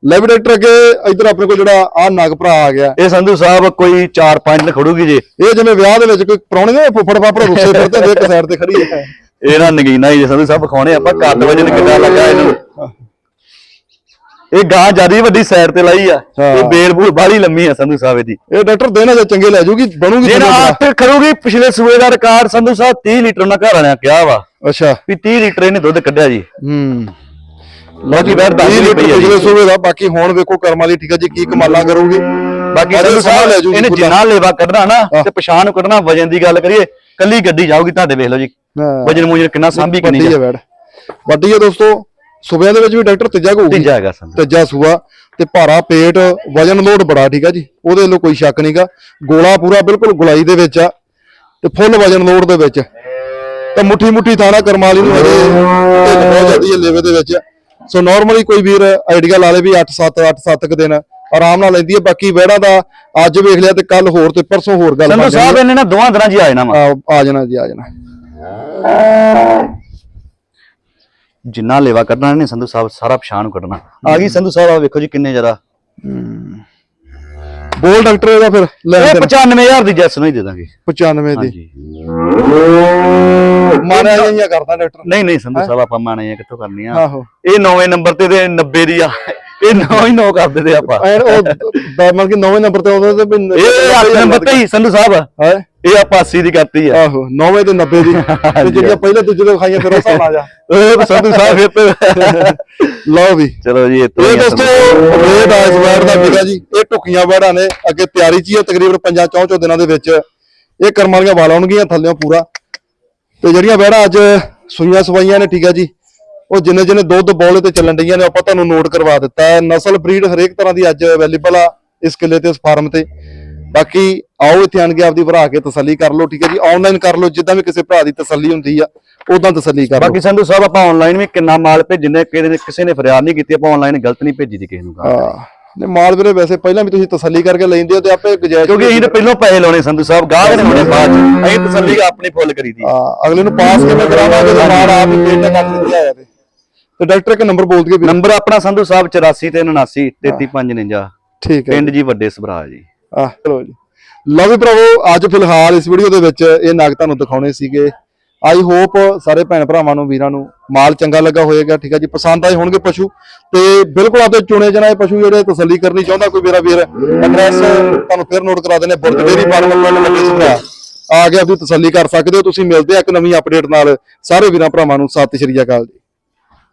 ਲੈ ਵੀ ਡਾਕਟਰ ਅੱਗੇ ਇਧਰ ਆਪਣੇ ਕੋਲ ਜਿਹੜਾ ਆ ਨਗ ਭਰਾ ਆ ਗਿਆ। ਇਹ ਸੰਧੂ ਸਾਹਿਬ ਕੋਈ 4-5 ਦਿਨ ਖੜੂਗੀ ਜੇ। ਇਹ ਜਿਵੇਂ ਵਿਆਹ ਦੇ ਵਿੱਚ ਕੋਈ ਪ੍ਰਾਹੁਣੇ ਨੇ ਫੁੱਫੜ ਫਾਫੜ ਰੁੱਸੇ ਫਿਰਦੇ ਹੁੰਦੇ ਇੱਕ ਸਾਈਡ ਤੇ ਖੜੀ ਹੈ। ਇਹ ਨਾ ਨਗੀਨਾ ਹੀ ਜੇ ਸੰਧੂ ਸਾਹਿਬ ਵਿਖਾਉਣੇ ਆਪਾਂ ਕੱਦ ਵਜਨ ਕਿੱਡਾ ਲੱਗਾ ਇਹਨੂੰ। ਇਹ ਗਾਂ ਜਿਆਦੀ ਵੱਡੀ ਸਾਈਡ ਤੇ ਲਾਈ ਆ। ਇਹ ਬੇਲ ਬੂਲ ਬਾਹਲੀ ਲੰਮੀ ਆ ਸੰਧੂ ਸਾਹਿਬ ਦੀ ਇਹ ਡਾਕਟਰ ਦੇਣਾ ਜੇ ਚੰਗੇ ਲੈ ਜੂਗੀ ਬਣੂਗੀ ਜੇ ਨਾ ਤੁਹਾਨੂੰ ਆਪ ਖੜੂਗੀ ਪਿਛਲੇ ਸੂਏ ਦਾ ਰਿਕਾਰਡ ਸੰਧੂ ਸਾਹਿਬ 30 ਲੀਟਰ ਉਹਨਾਂ ਘਰ ਵਾਲਿਆਂ ਕਿਹਾ ਵਾ ਅੱਛਾ। ਵੀ 30 ਲੀਟਰ ਇਹਨੇ ਦੁੱਧ ਕੱਢਿਆ ਜੀ। ਹੂੰ। ਬਾਕੀ ਬੈਠ ਦੱਸ ਨਹੀਂ ਪਈ ਆ ਜੀ ਪਿਛਲੇ ਸੂਬੇ ਦਾ ਬਾਕੀ ਹੁਣ ਵੇਖੋ ਕਰਮ ਵਾਲੀ ਠੀਕ ਹੈ ਜੀ ਕੀ ਕਮਾਲਾਂ ਕਰੂਗੀ। ਬਾਕੀ ਲੈ ਇਹਨੇ। ਜਿੰਨਾ ਲੇਵਾ ਕੱਢਣਾ ਨਾ ਤੇ ਪਛਾਣ ਨੂੰ ਕੱਢਣਾ ਵਜਨ ਦੀ ਗੱਲ ਕਰੀਏ ਕੱਲੀ ਗੱਡੀ ਜਾਊਗੀ ਤੁਹਾਡੇ ਵੇਖ ਲਓ ਜੀ ਹਾਂ। ਵਜਨ ਮੂਜਨ ਕਿੰਨਾ ਸਾਂਭੀ ਕਿੰਨੀ ਹੈ ਵੱਡੀ ਹੈ ਦੋਸਤੋ ਸੂਬਿਆਂ ਦੇ ਵਿੱਚ ਵੀ ਡਾਕਟਰ ਤੀਜਾ ਹੋਊਗੀ ਤੀਜਾ ਹੈਗਾ ਸੰਧੂ ਤੀਜਾ ਸੂਆ ਤੇ ਭਾਰਾ ਪੇਟ ਵਜਨ ਲੋਡ ਬੜਾ ਠੀਕ ਆ ਜੀ ਉਹਦੇ ਵੱਲੋਂ ਕੋਈ ਸ਼ੱਕ ਨਹੀਂਗਾ ਗੋਲਾ ਪੂਰਾ ਬਿਲਕੁਲ ਗੁਲਾਈ ਦੇ ਵਿੱਚ ਆ ਤੇ ਫੁੱਲ ਵਜਨ ਲੋਡ ਦੇ ਵਿੱਚ। ਤੇ ਮੁੱਠੀ ਮੁੱਠੀ ਥਾਣਾ ਕਰਮਾਲੀ ਨੂੰ ਢਿੱਲ ਬਹੁਤ ਜ਼ਿਆਦੀ ਹੈ ਲੇਵੇ ਦੇ ਵਿੱਚ ਸੋ ਨਾਰਮਲੀ ਕੋਈ ਵੀਰ ਆਈਡੀਆ ਲਾ ਲੇ ਵੀ 8 7 8 7 ਕ ਦਿਨ ਆਰਾਮ ਨਾਲ ਲੈਂਦੀ ਹੈ। ਬਾਕੀ ਵਿਹੜਾ ਦਾ ਅੱਜ ਵੇਖ ਲਿਆ ਤੇ ਕੱਲ ਹੋਰ ਤੇ ਪਰਸੋਂ ਹੋਰ ਗੱਲ ਸੰਧੂ ਸਾਹਿਬ ਇਹਨੇ ਨਾ ਦੋਵਾਂ ਦਿਨਾਂ ਹੀ ਆ ਜਾਣਾ ਵਾ। ਆ ਜਾਣਾ ਜੀ ਆ ਜਾਣਾ। ਜਿੰਨਾ ਲੇਵਾ ਕੱਢਣਾ ਇਹਨੇ ਸੰਧੂ ਸਾਹਿਬ ਸਾਰਾ ਪਛਾਣ ਨੂੰ ਕੱਢਣਾ। ਆ ਗਈ ਸੰਧੂ ਸਾਹਿਬ ਆ ਵੇਖੋ ਜੀ ਕਿੰਨੇ ਜਰਾ ਬੋਲ ਡਾਕਟਰ ਇਹਦਾ ਫਿਰ ਲੈ ਇਹ ਦੇ 95000 ਦੀ ਜੈਸ ਨੂੰ ਹੀ ਦੇ ਦਾਂਗੇ। 95 ਦੀ। ਮਾਰਿਆ ਜਿਹਾ ਕਰਦਾ ਡਾਕਟਰ। ਨਹੀਂ ਨਹੀਂ ਸੰਧੂ ਸਾਹਿਬ ਆਪਾਂ ਮਾਣੇ ਆ ਕਿੱਥੋਂ ਕਰਨੀ ਆ? ਆਹੋ। ਇਹ ਨੌਵੇਂ ਨੰਬਰ ਤੇ ਤੇ 90 ਦੀ ਆ। ਇਹ ਨੌ ਹੀ ਨੌ ਕਰ ਦਿੰਦੇ ਆਪਾਂ। ਐਨ ਉਹ ਦ- ਮਤਲਬ ਕਿ ਨੌਵੇਂ ਨੰਬਰ ਤੇ ਆਉਂਦਾ ਤੇ ਵੀ ਇਹ 8 ਨੰਬਰ ਤੇ ਹੀ ਸੰਧੂ ਸਾਹਿਬ। ਹੈ? ਇਹ ਆਪਾਂ 80 ਦੀ ਕਰਤੀ ਆ। ਆਹੋ 90 ਤੇ 90 ਦੀ। ਤੇ ਜਿਹੜੀਆਂ ਪਹਿਲੇ ਦੂਜੇ ਦੇ ਖਾਈਆਂ ਫਿਰ ਉਹ ਹਿਸਾਬ ਆ ਜਾ। ਇਹ ਸੰਧੂ ਸਾਹਿਬ ਫਿਰ ਤੇ ਲਓ ਵੀ। ਚਲੋ ਜੀ ਇਤੋਂ ਇਹ ਦੋਸਤੋ ਰੇਟ ਆ ਇਸ ਵੈੜ ਦਾ ਵੀਰਾ ਜੀ? ਇਹ ਟੁਕੀਆਂ ਵੈੜਾਂ ਨੇ। ਅੱਗੇ ਤਿਆਰੀ 'ਚ ਹੀ ਤਕਰੀਬਨ ਪੰਜਾਂ ਚੌਂ ਚੌ ਦਿਨਾਂ ਦੇ ਵਿੱਚ। ਇਹ ਕਰਮਾਂ ਵਾਲੀਆਂ ਵਾਲ ਆਉਣਗੀਆਂ ਥੱਲਿਓਂ ਪੂਰਾ। ਤੇ ਜਿਹੜੀਆਂ ਵੈੜਾਂ ਅੱਜ ਸੂਈਆਂ ਸਵਾਈਆਂ ਨੇ ਠੀਕ ਆ ਜੀ ਉਹ ਜਿੰਨੇ ਜਿੰਨੇ ਦੁੱਧ ਬੋਲੇ ਤੇ ਚੱਲਣ ਡਈਆਂ ਨੇ ਆਪਾਂ ਤੁਹਾਨੂੰ ਨੋਟ ਕਰਵਾ ਦਿੱਤਾ ਹੈ। ਨਸਲ ਬਰੀਡ ਹਰੇਕ ਤਰ੍ਹਾਂ ਦੀ ਅੱਜ ਅਵੇਲੇਬਲ ਆ ਇਸ ਕਿੱਲੇ ਤੇ ਇਸ ਫਾਰਮ ਤੇ। ਬਾਕੀ ਆਓ ਇੱਥੇ ਆਣ ਕੇ ਆਪਦੀ ਭਰਾ ਕੇ ਤਸੱਲੀ ਕਰ ਲਓ ਠੀਕ ਹੈ ਜੀ ਆਨਲਾਈਨ ਕਰ ਲਓ ਜਿੱਦਾਂ ਵੀ ਕਿਸੇ ਭਰਾ ਦੀ ਤਸੱਲੀ ਹੁੰਦੀ ਆ ਉਦਾਂ ਤਸੱਲੀ ਕਰ ਲਓ। ਬਾਕੀ ਸੰਧੂ ਸਾਹਿਬ ਆਪਾਂ ਆਨਲਾਈਨ ਵੀ ਕਿੰਨਾ ਮਾਲ ਭੇਜਨੇ ਕਿਸੇ ਨੇ ਕਿਸੇ ਨੇ ਫਰਿਆਦ ਨਹੀਂ ਕੀਤੀ ਆਪਾਂ ਆਨਲਾਈਨ ਗਲਤ ਨਹੀਂ ਭੇਜੀ ਦੀ ਕਿਸੇ ਨੂੰ ਹਾਂ। ਨੇ ਮਾਲ ਵੀਰੇ ਵੈਸੇ ਪਹਿਲਾਂ ਵੀ ਤੁਸੀਂ ਤਸੱਲੀ ਕਰਕੇ ਲੈਂਦੇ ਹੋ ਤੇ ਆਪੇ ਗੁਜਾਇਸ਼ ਕਿਉਂਕਿ ਅਸੀਂ ਤਾਂ ਪਹਿਲਾਂ ਪੈਸੇ ਲਾਉਣੇ ਸੰਧੂ ਸਾਹਿਬ ਗਾਹਕ ਨੇ ਹੋਣੇ ਬਾਅਦ ਚ। ਅਸੀਂ ਤਸੱਲੀ ਆਪਣੀ ਫੁੱਲ ਕਰੀਦੀ ਹਾਂ। ਅਗਲੇ ਨੂੰ ਪਾਸ ਕਿਵੇਂ ਕਰਾਵਾਂਗੇ ਤੇ ਮਾਲ ਆਪ ਹੀ ਪੇਟ ਕਰ ਦਿੰਦੇ ਆਇਆ ਤੇ ਤੇ ਡਾਕਟਰ ਇੱਕ ਨੰਬਰ ਬੋਲ ਦਈਏ ਵੀਰੇ। ਨੰਬਰ ਆਪਣਾ ਸੰਧੂ ਸਾਹਿਬ 84 ਤੇ 79 33549 ਠੀਕ ਹੈ। ਪਿੰਡ ਜੀ ਵੱਡੇ ਸਭਰਾ ਜੀ। ਆ ਚਲੋ ਜੀ। ਲਓ ਵੀ ਭਰਾਵੋ ਅੱਜ ਫਿਲਹਾਲ ਇਸ ਵੀਡੀਓ ਦੇ ਵਿੱਚ ਇਹ ਨਗ ਤੁਹਾਨੂੰ ਦਿਖਾਉਣੇ ਸੀਗੇ। ਆਈ ਹੋਪ ਸਾਰੇ ਭੈਣ ਭਰਾਵਾਂ ਨੂੰ, ਵੀਰਾਂ ਨੂੰ, ਮਾਲ ਚੰਗਾ ਲੱਗਾ ਹੋਏਗਾ, ਠੀਕ ਹੈ ਜੀ, ਪਸੰਦ ਆਏ ਹੋਣਗੇ ਪਸ਼ੂ, ਤੇ ਬਿਲਕੁਲ ਆਪਦੇ ਚੁਣੇ ਜਨਾਏ ਪਸ਼ੂ ਜਿਹੜੇ ਤਸੱਲੀ ਕਰਨੀ ਚਾਹੁੰਦਾ, ਕੋਈ ਵੀਰਾ ਵੀਰ ਐਡਰੈਸ ਤੁਹਾਨੂੰ ਫਿਰ ਨੋਟ ਕਰਾ ਦਿੰਦੇ, ਬੁਰਜ ਡੇਰੀ ਫਾਰਮ ਪਿੰਡ ਲੱਗੇ ਸੁਭਰਾ ਆ ਕੇ ਆਪਦੀ ਤਸੱਲੀ ਕਰ ਸਕਦੇ ਹੋ, ਤੁਸੀਂ ਮਿਲਦੇ ਆ ਇੱਕ ਨਵੀਂ ਅਪਡੇਟ ਨਾਲ। ਸਾਰੇ ਵੀਰਾਂ ਭਰਾਵਾਂ ਨੂੰ, ਸਤਿ ਸ਼੍ਰੀ ਅਕਾਲ ਜੀ।